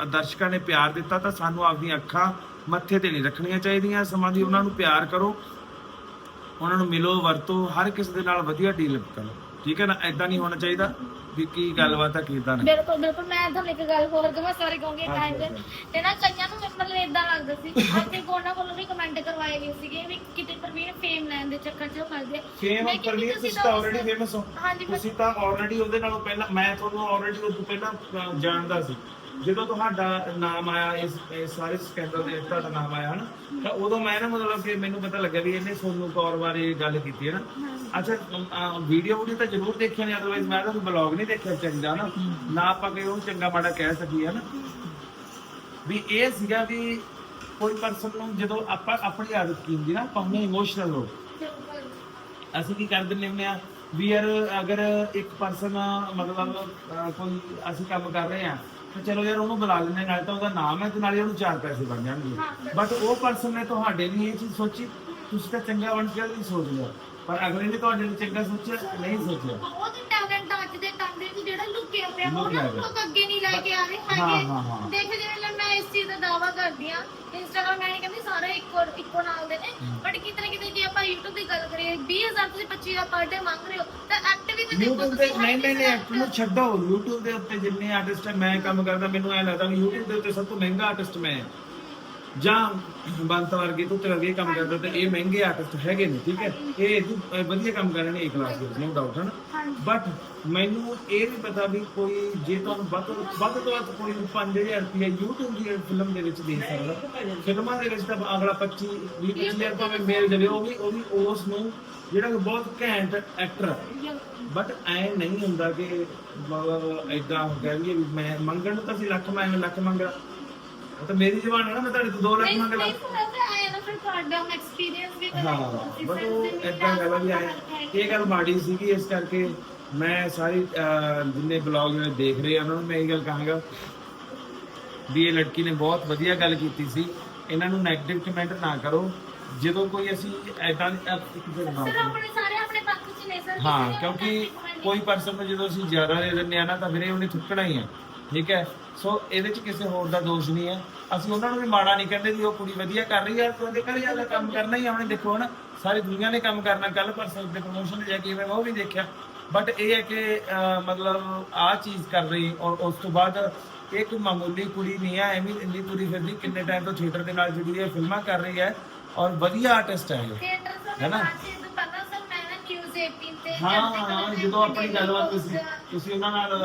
ਦਰਸ਼ਕਾਂ ਨੇ ਪਿਆਰ ਦਿੱਤਾ ਤਾਂ ਸਾਨੂੰ ਆਪਦੀਆਂ ਅੱਖਾਂ ਮੱਥੇ ਤੇ ਨਹੀਂ ਰੱਖਣੀਆਂ ਚਾਹੀਦੀਆਂ। ਸਮਾਂ ਦੀ ਉਹਨਾਂ ਨੂੰ ਪਿਆਰ ਕਰੋ ਉਹਨਾਂ ਨੂੰ ਮਿਲੋ ਵਰਤੋ ਹਰ ਕਿਸੇ ਦੇ ਨਾਲ ਵਧੀਆ ਡੀਲ ਕਰੋ। ਠੀਕ ਹੈ ਨਾ? ਐਦਾਂ ਨਹੀਂ ਹੋਣਾ ਚਾਹੀਦਾ ਵੀ ਕੀ ਗੱਲਬਾਤ ਆ ਕਿਦਾਂ ਨਾ। ਬਿਲਕੁਲ ਬਿਲਕੁਲ ਮੈਂ ਤੁਹਾਨੂੰ ਇੱਕ ਗੱਲ ਹੋਰ ਕਹਾਂ ਸੌਰੀ ਕਹੂੰਗੀ ਟਾਈਮ ਦੇ ਤੇ ਨਾ ਕਈਆਂ ਨੂੰ ਮਤਲਬ ਇਦਾਂ ਲੱਗਦਾ ਸੀ। ਆਪਣੇ ਕੋਨਾ ਕੋਲੋਂ ਵੀ ਕਮੈਂਟ ਕਰਵਾਏ ਗਏ ਸੀਗੇ ਵੀ ਕਿਤੇ ਪ੍ਰਵੀਨ ਫੇਮ ਲੈਣ ਦੇ ਚੱਕਰ 'ਚ ਆ। ਫੇਮ ਪ੍ਰਵੀਨ ਤੁਸੀਂ ਤਾਂ ਆਲਰੇਡੀ ਫੇਮਸ ਹੋ। ਹਾਂਜੀ ਤੁਸੀਂ ਤਾਂ ਆਲਰੇਡੀ ਉਹਦੇ ਨਾਲੋਂ ਪਹਿਲਾਂ ਮੈਂ ਤੁਹਾਨੂੰ ਆਲਰੇਡੀ ਉਹ ਤੋਂ ਪਹਿਲਾਂ ਜਾਣਦਾ ਸੀ। ਜਦੋਂ ਤੁਹਾਡਾ ਨਾਮ ਆਇਆ, ਇਸ ਇਸ ਸਾਰੇ ਸਕੈਂਡਲ ਦੇ ਵਿੱਚ ਤੁਹਾਡਾ ਨਾਮ ਆਇਆ ਹਨਾ, ਤਾਂ ਉਦੋਂ ਮੈਂ ਨਾ ਮਤਲਬ ਕਿ ਮੈਨੂੰ ਪਤਾ ਲੱਗਿਆ ਵੀ ਇਹਨੇ ਸੋਨੂ ਕੌਰ ਬਾਰੇ ਗੱਲ ਕੀਤੀ ਹੈ ਨਾ। ਅੱਛਾ ਵੀਡੀਓ ਵੀਡੀਓ ਤਾਂ ਜ਼ਰੂਰ ਦੇਖਿਆ ਨੇ ਅਦਰਵਾਈਜ਼ ਮੈਂ ਤਾਂ ਕੋਈ ਬਲੌਗ ਨਹੀਂ ਦੇਖਿਆ ਚੰਗਾ ਨਾ। ਨਾ ਆਪਾਂ ਕੋਈ ਉਹ ਚੰਗਾ ਮਾੜਾ ਕਹਿ ਸਕੀਏ ਹਨਾ। ਵੀ ਇਹ ਸੀਗਾ ਵੀ ਕੋਈ ਪਰਸਨ ਨੂੰ ਜਦੋਂ ਆਪਾਂ ਆਪਣੀ ਆਦਤ ਕੀ ਹੁੰਦੀ ਨਾ, ਆਪਾਂ ਹੁੰਦੇ ਇਮੋਸ਼ਨਲ ਹੋ। ਅਸੀਂ ਕੀ ਕਰ ਦਿੰਦੇ ਹੁੰਦੇ ਆ ਵੀ ਯਾਰ ਅਗਰ ਇੱਕ ਪਰਸਨ ਮਤਲਬ ਕੋਈ ਅਸੀਂ ਕੰਮ ਕਰ ਰਹੇ ਆ ਤਾਂ ਚਲੋ ਯਾਰ ਉਹਨੂੰ ਬੁਲਾ ਲੈਂਦੇ ਨਾਲੇ ਤਾਂ ਉਹਦਾ ਨਾਮ ਹੈ ਤੇ ਨਾਲੇ ਉਹਨੂੰ ਚਾਰ ਪੈਸੇ ਬਣ ਜਾਣਗੇ। ਬਟ ਉਹ ਪਰਸਨ ਨੇ ਤੁਹਾਡੇ ਲਈ ਇਹ ਚੀਜ਼ ਸੋਚੀ ਤੁਸੀਂ ਤਾਂ ਚੰਗਾ ਬਣ ਕੇ ਨਹੀਂ ਸੋਚ ਲਿਆ। ਪਰ ਅਗਲੇ ਨੇ ਤੁਹਾਡੇ ਲਈ ਚੰਗਾ ਸੋਚਿਆ ਨਹੀਂ ਸੋਚਿਆ। ਅੱਜ ਦੇ ਟਾਈਮ ਦੇ ਵਿੱਚ ਜਿਹੜਾ ਲੁਕਿਆ ਪਿਆ ਉਹ ਲੁਕਿਆ ਨਾ। ਲੋਕ ਅੱਗੇ ਨਹੀਂ ਲੈ ਕੇ ਆ ਰਹੇ ਹੈਗੇ। ਦੇਖ ਲੈ ਮੈਂ ਇਸ ਚੀਜ਼ ਦਾ ਦਾਵਾ ਕਰਦੀ ਆ ਇੰਸਟਾਗ੍ਰਾਮ ਮੈਂ ਕਹਿੰਦੀ ਸਾਰੇ ਇੱਕੋ ਇੱਕੋ ਨਾਲ ਦੇ ਨੇ ਬਟ ਕਿਤੇ ਨਾ ਕਿਤੇ ਜੇ ਆਪਾਂ YouTube ਦੀ ਗੱਲ ਕਰੀਏ 20000 ਤੁਸੀਂ 25000 ਪਰ ਡੇ ਮੰਗ ਰਹੇ ਹੋ ਤਾਂ ਐਕਟਿਵਿਟੀ YouTube ਤੇ ਨਹੀਂ ਨਹੀਂ ਨਹੀਂ ਐਕਟਰ ਨੂੰ ਛੱਡੋ YouTube ਦੇ ਉੱਤੇ ਜਿੰਨੇ ਆਰਟਿਸਟ ਮੈਂ ਕੰਮ ਕਰਦਾ ਮੈਨੂੰ ਐ ਲੱਗਦਾ ਵੀ YouTube ਦੇ ਉੱਤੇ ਸਭ ਤੋਂ ਮਹਿੰਗਾ ਆਰਟਿਸਟ ਮੈਂ ਹਾਂ। ਜਾਂ ਬੰਤ ਵਰਗੇ ਤੋਂ ਤੇ ਵਰਗੇ ਕੰਮ ਕਰਦਾ ਤੇ ਇਹ ਮਹਿੰਗੇ ਆਰਟਿਸਟ ਹੈਗੇ ਨੇ ਠੀਕ ਹੈ? ਇਹ ਇਹਦੂ ਅਹ ਵਧੀਆ ਕੰਮ ਕਰ ਰਹੇ ਨੇ ਇਹ ਕਲਾਸ ਦੇ ਨੋ ਡਾਊਟ ਹੈ ਨਾ ਬਟ ਮੈਨੂੰ ਇਹ ਵੀ ਪਤਾ ਵੀ ਕੋਈ ਜੇ ਤੁਹਾਨੂੰ ਵੱਧ ਤੋਂ ਵੱਧ ਤੋਂ ਵੱਧ ਕੋਈ 5000 ਰੁਪਏ YouTube ਦੀ ਫਿਲਮ ਦੇ ਵਿੱਚ ਦੇ ਸਕਦਾ ਫਿਲਮਾਂ ਦੇ ਵਿੱਚ ਤਾਂ ਅਗਲਾ 25 20 25000 ਭਾਵੇਂ ਮਿਲ ਜਾਵੇ ਉਹ ਵੀ ਉਹ ਵੀ ਉਸ ਨੂੰ ਜਿਹੜਾ ਕਿ ਬਹੁਤ ਘੈਂਟ ਐਕਟਰ ਬਟ ਐ ਨਹੀਂ ਹੁੰਦਾ ਕਿ ਮਤਲਬ ਐਦਾਂ ਹੋ ਗਿਆ ਵੀ ਮੈਂ ਮੰਗਣ ਨੂੰ ਤਾਂ ਅਸੀਂ ਲੱਖ ਮੈਂ ਲੱਖ ਮੰਗਦਾ। ਉਹ ਤਾਂ ਮੇਰੀ ਜ਼ਬਾਨ ਹੈ ਨਾ ਮੈਂ ਤੁਹਾਡੇ ਤੋਂ 2 ਲੱਖ ਨਹੀਂ ਮੰਗਦਾ ਨਹੀਂ ਸਰ ਆਇਆ ਨਾ ਫਿਰ ਤੁਹਾਡਾ ਐਕਸਪੀਰੀਅੰਸ ਵੀ ਤਾਂ ਹਾਂ ਬਟ ਉਹ ਏਦਾਂ ਗੱਲ ਵੀ ਆਇਆ ਇਹ ਗੱਲ ਮਾੜੀ ਸੀਗੀ ਇਸ ਕਰਕੇ ਮੈਂ ਸਾਰੀ ਅਹ, ਜਿੰਨੇ ਬਲੌਗ ਜਿਹੜੇ ਦੇਖ ਰਹੇ ਆ ਉਹਨਾਂ ਨੂੰ ਮੈਂ ਇਹ ਗੱਲ ਕਹਾਂਗਾ ਵੀ ਇਹ ਲੜਕੀ ਨੇ ਬਹੁਤ ਵਧੀਆ ਗੱਲ ਕੀਤੀ ਸੀ। ਇਹਨਾਂ ਨੂੰ 네ਗੇਟਿਵ ਕਮੈਂਟ ਨਾ ਕਰੋ। ਜਦੋਂ ਕੋਈ ਅਸੀਂ ਐਦਾਂ ਹਾਂ ਕਿਉਂਕਿ ਕੋਈ ਪਰਸਨ ਨੂੰ ਜਦੋਂ ਅਸੀਂ ਜ਼ਿਆਦਾ ਦੇ ਦਿੰਦੇ ਆ ਨਾ ਤਾਂ ਫਿਰ ਇਹ ਉਹਨੇ ਥੁੱਕਣਾ ਹੀ ਹੈ ਠੀਕ ਹੈ? ਸੋ ਇਹਦੇ 'ਚ ਕਿਸੇ ਹੋਰ ਦਾ ਦੋਸ਼ ਨਹੀਂ ਹੈ। ਅਸੀਂ ਉਹਨਾਂ ਨੂੰ ਵੀ ਮਾੜਾ ਨਹੀਂ ਕਹਿੰਦੇ ਵੀ ਉਹ ਕੁੜੀ ਵਧੀਆ ਕਰ ਰਹੀ ਹੈ। ਤੁਹਾਡੇ ਘਰੇ ਜਾ ਕੇ ਕੰਮ ਕਰਨਾ ਹੀ ਆ। ਉਹਨੇ ਦੇਖੋ ਹਨਾ ਸਾਰੀ ਦੁਨੀਆ ਨੇ ਕੰਮ ਕਰਨਾ। ਕੱਲ ਪਰਸੋਂ ਦੇ ਪ੍ਰੋਮੋਸ਼ਨ ਜਾ ਕੇ ਮੈਂ ਉਹ ਵੀ ਦੇਖਿਆ। ਬਟ ਇਹ ਹੈ ਕਿ ਮਤਲਬ ਆ ਚੀਜ਼ ਕਰ ਰਹੀ ਔਰ ਉਸ ਤੋਂ ਬਾਅਦ ਇਹ ਕੋਈ ਮਾਮੂਲੀ ਕੁੜੀ ਨਹੀਂ ਹੈ। ਐਵੇਂ ਇੰਨੀ ਤੁਰੀ ਫਿਰਦੀ ਕਿੰਨੇ ਟਾਈਮ ਤੋਂ ਥੀਏਟਰ ਦੇ ਨਾਲ ਜੁੜੀ ਹੈ ਫਿਲਮਾਂ ਕਰ ਰਹੀ ਹੈ। ਔਰ ਵਧੀਆ ਆਰਟਿਸਟ ਹੈ ਇਹ। ਹੈ ਨਾ? 18 ਤੇ ਹਾਂ ਹਾਂ ਜਦੋਂ ਆਪਣੀ ਗੱਲਬਾਤ ਤੁਸੀਂ ਤੁਸੀਂ ਉਹਨਾਂ ਨਾਲ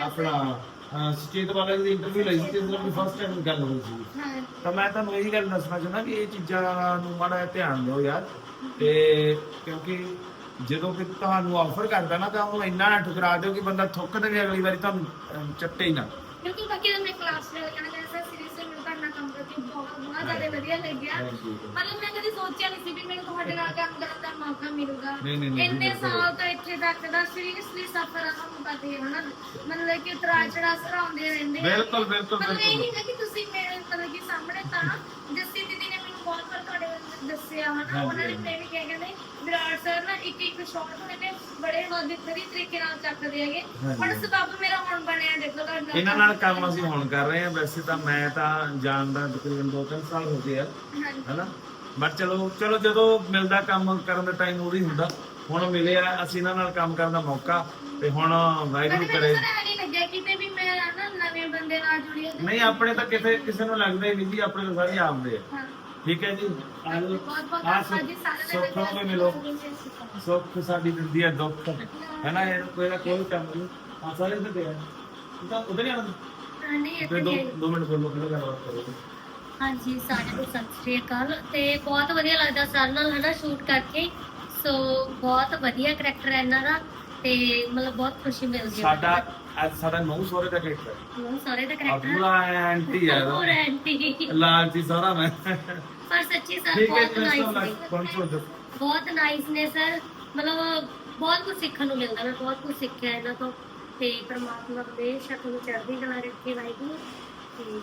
ਆਪਣਾ ਸਟੇਟ ਵਾਲੇ ਦੀ ਇੰਟਰਵਿਊ ਲਈ ਸੀ ਤੇ ਜਦੋਂ ਫਸਟ ਟਾਈਮ ਗੱਲ ਹੋਈ ਸੀ। ਹਾਂ ਤਾਂ ਮੈਂ ਤੁਹਾਨੂੰ ਇਹੀ ਗੱਲ ਦੱਸਣਾ ਚਾਹੁੰਦਾ ਵੀ ਇਹ ਚੀਜ਼ਾਂ ਨੂੰ ਮਾੜਾ ਜਿਹਾ ਧਿਆਨ ਦਿਓ ਯਾਰ। ਤੇ ਕਿਉਂਕਿ ਜਦੋਂ ਕਿ ਤੁਹਾਨੂੰ ਆਫਰ ਕਰਦਾ ਨਾ ਤਾਂ ਉਹ ਇੰਨਾ ਨਾ ਠੁਕਰਾ ਦਿਓ ਕਿ ਬੰਦਾ ਥੁੱਕ ਦੇਵੇ ਅਗਲੀ ਵਾਰੀ ਤੁਹਾਨੂੰ ਚੱਟੇ ਹੀ ਨਾ। ਕਿਉਂਕਿ ਬਾਕੀ ਤਾਂ ਮੈਂ ਕਲਾਸ ਲੈ ਜਾਣਾ ਚਾਹੀਦਾ ਸੀਰੀਅਸਲੀ ਮੈਨੂੰ ਤੁਹਾਡਾ ਕੰਮ ਕਰਕੇ ਬਹੁਤ ਬਹੁਤ ਜ਼ਿਆਦਾ ਵਧੀਆ ਲੱਗਿਆ ਮਤਲਬ ਮੈਂ ਕਦੀ ਸੋਚਿਆ ਨਹੀਂ ਸੀ ਵੀ ਮੈਨੂੰ ਤੁਹਾਡੇ ਨਾਲ ਕੰਮ ਕਰਨ ਦਾ ਮੌਕਾ ਮਿਲੂਗਾ ਨਹੀਂ, ਨਹੀਂ, ਨਹੀਂ, ਇੰਨੇ ਬਿਲਕੁਲ। ਸਾਲ ਤੋਂ ਇੱਥੇ ਤੱਕ ਦਾ ਸੀਰੀਅਸਲੀ ਸਫਰ ਆ ਤੁਹਾਨੂੰ ਪਤਾ ਹੀ ਹੈ ਹਨਾ ਮਤਲਬ ਕਿ ਉਤਰਾਅ ਚੜਾ ਸਰਾਉਂਦੇ ਰਹਿੰਦੇ ਆ। ਬਿਲਕੁਲ, ਬਿਲਕੁਲ, ਮਤਲਬ ਇਹ ਬਿਲਕੁਲ। ਨਹੀਂ ਹੈ ਕਿ ਤੁਸੀਂ ਮੇਰੇ ਮਤਲਬ ਕਿ ਸਾਹਮਣੇ ਤਾਂ ਜੱਸੀ ਦੀਦੀ ਨੇ ਮੈਨੂੰ ਬਹੁਤ ਵਾਰ ਤੁਹਾਡੇ ਦੱਸਿਆ ਹਨਾ ਉਹਨਾਂ ਨੇ ਮੈਨੂੰ ਕਿਹਾ ਕਹਿੰਦੇ ਵਿਰਾਟ ਸਰ ਨਾ ਇੱਕ ਇੱਕ ਸ਼ਾਟ ਹੋਣੇ ਤੇ ਬੜੇ ਵਧੀਆ ਤਰੀਕੇ ਨਾਲ ਚੱਕਦੇ ਹੈਗੇ। ਹੁਣ ਸਬਬ ਮੇਰਾ ਹੁਣ ਬਣਿਆ ਦੇਖੋ ਤੁਹਾਡਾ ਇਹਨਾਂ ਨਾਲ ਕੰਮ ਅਸੀਂ ਹੁਣ ਕਰ ਰਹੇ ਹਾਂ। ਵੈਸੇ ਤਾਂ ਮੈਂ ਤਾਂ ਜਾਣਦਾ ਤਕਰੀਬਨ 2-3 ਸਾਲ ਹੋ ਗਏ ਆ ਹੈਨਾ? ਬਟ ਚਲੋ ਚਲੋ ਜਦੋਂ ਮਿਲਦਾ ਕੰਮ ਕਰਨ ਦਾ ਟਾਈਮ ਉਹ ਹੁੰਦਾ। ਹੁਣ ਮਿਲਿਆ ਅਸੀਂ ਇਹਨਾਂ ਨਾਲ ਕੰਮ ਕਰਨ ਦਾ ਮੌਕਾ ਤੇ ਹੁਣ ਵਾਹਿਗੁਰੂ ਕਰੇ। ਨਹੀਂ ਲੱਗਿਆ ਕਿਤੇ ਵੀ ਮੈਂ ਨਾ ਨਵੇਂ ਬੰਦੇ ਨਾਲ ਜੁੜੀ ਹਾਂ ਨਹੀਂ ਆਪਣੇ ਤਾਂ ਕਿਸੇ ਕਿਸੇ ਨੂੰ ਲੱਗਦਾ ਹੀ ਨਹੀਂ ਜੀ ਆਪਣੇ ਤਾਂ ਸਾਰੇ ਆਪਦੇ ਆ। ਠੀਕ ਹੈ ਜੀ? ਆ ਜਾਓ। ਬਹੁਤ ਬਹੁਤ ਆ ਸੁੱਖ ਨੂੰ ਮਿਲੋ। ਸੁੱਖ ਸਾਡੀ ਦਿੰਦੀ ਹੈ ਦੁੱਖ। ਹੈ ਨਾ ਇਹ ਕੋਈ ਨਾ ਕੋਈ ਕੰਮ ਨਹੀਂ। ਆ ਸਾਰੇ ਇੱਧਰ ਦੇ ਆ ਤੂੰ ਤਾਂ ਉਧਰ ਹੀ ਆਣਾ ਨਹੀਂ ਇੱਥੇ ਦੋ। ਦੋ ਮਿੰਟ ਬੋਲੋ ਕਿਹੜਾ ਗੱਲਬਾਤ ਕਰੋ ਹਾਂਜੀ ਸਾਰਿਆਂ ਨੂੰ ਸਤਿ ਸ਼੍ਰੀ ਅਕਾਲ। ਤੇ ਬਹੁਤ ਵਧੀਆ ਲੱਗਦਾ ਸਰ ਨਾਲ ਹਨਾ ਸ਼ੂਟ ਕਰਕੇ। ਸੋ ਬਹੁਤ ਵਧੀਆ ਕਰੈਕਟਰ ਹੈ ਇਹਨਾਂ ਦਾ। ਤੇ ਮਤਲਬ ਬਹੁਤ ਖੁਸ਼ੀ ਮਿਲਦੀ ਹੈ। ਸਾਡਾ ਅੱਜ ਸਾਡਾ ਨੌ ਸੋਰੇ ਦਾ ਕੈਰੈਕਟਰ ਹੈ। ਬਹੁਤ ਸਾਰੇ ਦਾ ਆ ਕਰੈਕਟਰ ਪੂਰਾ ਐਂਟੀ ਹੈ ਹੋਰ ਐਂਟੀ ਲਾਲਚੀ ਸਾਰਾ ਮੈਂ। ਪਰ ਸੱਚੀ ਸਰ ਠੀਕ ਹੈ ਬਹੁਤ ਨਾਈਸ ਸੋ ਬਹੁਤ ਨਾਈਸ ਨੇ ਸਰ। ਮਤਲਬ ਬਹੁਤ ਕੁਝ ਸਿੱਖਣ ਨੂੰ ਮਿਲਦਾ ਮੈਂ ਬਹੁਤ ਕੁਝ ਸਿੱਖਿਆ ਇਹਨਾਂ ਤੋਂ। ਤੇ ਪ੍ਰਮਾਤਮਾ ਦੇ ਸ਼ਕਲ ਨੂੰ ਚੜ੍ਹਦੀ ਕਲਾ ਰੱਖੇ ਵਾਹਿਗੁਰੂ। ਤੇ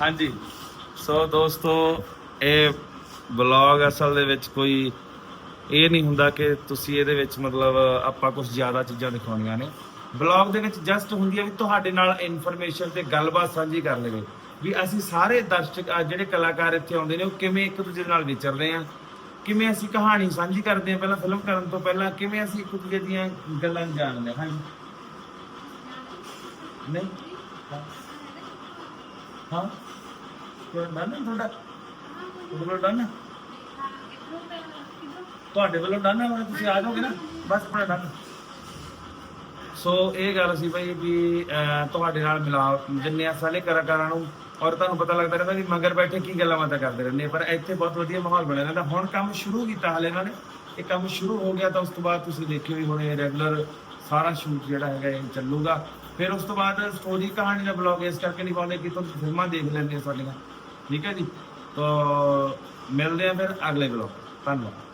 ਹਾਂਜੀ। ਸੋ ਦੋਸਤੋ ਇਹ ਬਲੌਗ ਅਸਲ ਦੇ ਵਿੱਚ ਕੋਈ ਇਹ ਨਹੀਂ ਹੁੰਦਾ ਕਿ ਤੁਸੀਂ ਇਹਦੇ ਵਿੱਚ ਮਤਲਬ ਆਪਾਂ ਕੁਝ ਜ਼ਿਆਦਾ ਚੀਜ਼ਾਂ ਦਿਖਾਉਣੀਆਂ ਨੇ। ਬਲੌਗ ਦੇ ਵਿੱਚ ਜਸਟ ਹੁੰਦੀ ਹੈ ਵੀ ਤੁਹਾਡੇ ਨਾਲ ਇਨਫੋਰਮੇਸ਼ਨ ਤੇ ਗੱਲਬਾਤ ਸਾਂਝੀ ਕਰ ਲਵੇ। ਵੀ ਅਸੀਂ ਸਾਰੇ ਦਰਸ਼ਕ ਆ ਜਿਹੜੇ ਕਲਾਕਾਰ ਇੱਥੇ ਆਉਂਦੇ ਨੇ, ਉਹ ਕਿਵੇਂ ਇੱਕ ਦੂਜੇ ਨਾਲ ਵਿਚਰਦੇ ਆ? ਕਿਵੇਂ ਅਸੀਂ ਕਹਾਣੀ ਸਾਂਝੀ ਕਰਦੇ ਆ ਪਹਿਲਾਂ ਫਿਲਮ ਕਰਨ ਤੋਂ ਪਹਿਲਾਂ? ਕਿਵੇਂ ਅਸੀਂ ਇੱਕ ਦੂਜੇ ਦੀਆਂ ਗੱਲਾਂ ਜਾਣਦੇ ਹਾਂ ਨਹੀਂ? ਹਾਂ। ਕੋਈ ਡਨ ਤੁਹਾਡਾ ਤੁਹਾਡੇ ਡਨ ਤੁਹਾਡੇ ਵੱਲੋਂ ਡਨ ਹੈ ਹੁਣ ਤੁਸੀਂ ਆ ਜਾਓਗੇ ਨਾ? ਬਸ ਆਪਣਾ ਡਨ। ਸੋ ਇਹ ਗੱਲ ਸੀ ਭਾਈ ਵੀ ਅਹ, ਤੁਹਾਡੇ ਨਾਲ ਮਿਲਾਪ ਜਿੰਨੇ ਆ ਸਾਰੇ ਕਲਾਕਾਰਾਂ ਨੂੰ ਔਰ ਤੁਹਾਨੂੰ ਪਤਾ ਲੱਗਦਾ ਰਹਿੰਦਾ ਵੀ ਮਗਰ ਬੈਠੇ ਕੀ ਗੱਲਾਂ ਬਾਤਾਂ ਕਰਦੇ ਰਹਿੰਦੇ ਆ। ਪਰ ਇੱਥੇ ਬਹੁਤ ਵਧੀਆ ਮਾਹੌਲ ਬਣਿਆ ਰਹਿੰਦਾ। ਹੁਣ ਕੰਮ ਸ਼ੁਰੂ ਕੀਤਾ ਹਲੇ ਇਹਨਾਂ ਨੇ। ਇਹ ਕੰਮ ਸ਼ੁਰੂ ਹੋ ਗਿਆ ਤਾਂ ਉਸ ਤੋਂ ਬਾਅਦ ਤੁਸੀਂ ਦੇਖਿਓ ਵੀ ਹੁਣ ਇਹ ਰੈਗੂਲਰ ਸਾਰਾ ਸ਼ੂਟ ਜਿਹੜਾ ਹੈਗਾ ਇਹ ਚੱਲੂਗਾ। ਫਿਰ ਉਸ ਤੋਂ ਬਾਅਦ ਸਟੋਰੀ ਕਹਾਣੀ ਦਾ ਬਲੌਗ ਇਸ ਕਰਕੇ ਨਹੀਂ ਪਾਉਂਦੇ ਕਿ ਤੁਸੀਂ ਫਿਲਮਾਂ ਦੇਖ ਲੈਂਦੇ ਹੋ ਸਾਡੀਆਂ। ਠੀਕ ਹੈ ਜੀ? ਤਾਂ ਮਿਲਦੇ ਆ ਫਿਰ ਅਗਲੇ ਬਲੌਗ ਧੰਨਵਾਦ।